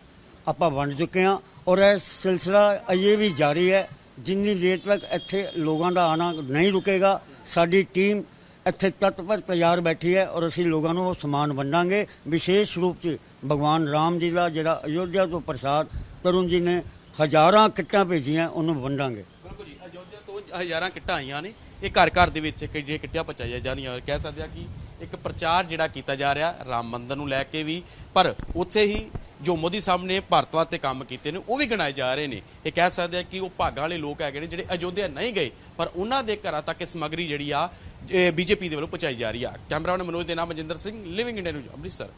ਆਪਾਂ ਵੰਡ ਚੁੱਕੇ ਹਾਂ ਔਰ ਇਹ ਸਿਲਸਿਲਾ ਅਜੇ ਵੀ ਜਾਰੀ ਹੈ। ਜਿੰਨੀ ਦੇਰ ਤੱਕ ਇੱਥੇ ਲੋਕਾਂ ਦਾ ਆਣਾ ਨਹੀਂ ਰੁਕੇਗਾ, ਸਾਡੀ ਟੀਮ ਇੱਥੇ ਤਤਪਰ ਤਿਆਰ ਬੈਠੀ ਹੈ ਔਰ ਅਸੀਂ ਲੋਕਾਂ ਨੂੰ ਉਹ ਸਮਾਨ ਵੰਡਾਂਗੇ। ਵਿਸ਼ੇਸ਼ ਰੂਪ 'ਚ ਭਗਵਾਨ ਰਾਮ ਜੀ ਦਾ ਜਿਹੜਾ ਅਯੋਧਿਆ ਤੋਂ ਪ੍ਰਸਾਦ ਤਰੁਣ ਜੀ ਨੇ ਹਜ਼ਾਰਾਂ ਕਿੱਟਾਂ ਭੇਜੀਆਂ, ਉਹਨੂੰ ਵੰਡਾਂਗੇ। ਬਿਲਕੁਲ ਜੀ, ਅਯੋਧਿਆ ਤੋਂ ਹਜ਼ਾਰਾਂ ਕਿੱਟਾਂ ਆਈਆਂ ਨੇ। ਇਹ ਘਰ ਘਰ ਦੇ ਵਿੱਚ ਕਿ ਜੇ ਕਿੱਟਾਂ ਪਹੁੰਚਾਈਆਂ ਜਾਣੀਆਂ ਕਹਿ ਸਕਦੇ ਆ ਕਿ ਇੱਕ ਪ੍ਰਚਾਰ ਜਿਹੜਾ ਕੀਤਾ ਜਾ ਰਿਹਾ, ਰਾਮ ਮੰਦਰ ਨੂੰ ਲੈ ਕੇ ਵੀ, ਪਰ ਉੱਥੇ ਹੀ ਜੋ ਮੋਦੀ ਸਾਹਿਬ ਨੇ ਭਾਰਤ ਤੇ ਕੰਮ ਕੀਤੇ ਨੇ, ਉਹ ਵੀ ਗਿਣਾਏ ਜਾ ਰਹੇ ਨੇ। ਇਹ ਕਹਿ ਸਕਦੇ ਆ ਕਿ ਉਹ ਭਾਗਾਂ ਵਾਲੇ ਲੋਕ ਹੈਗੇ ਨੇ ਜਿਹੜੇ ਅਯੋਧਿਆ ਨਹੀਂ ਗਏ, ਪਰ ਉਹਨਾਂ ਦੇ ਘਰਾਂ ਤੱਕ ਇਹ ਸਮੱਗਰੀ ਜਿਹੜੀ ਆ ਬੀਜੇਪੀ ਦੇ ਵੱਲੋਂ ਪਹੁੰਚਾਈ ਜਾ ਰਹੀ ਆ। ਕੈਮਰਾਮੈਨ ਮਨੋਜ ਦੇ ਨਾਮ Manjinder Singh living India news Amritsar.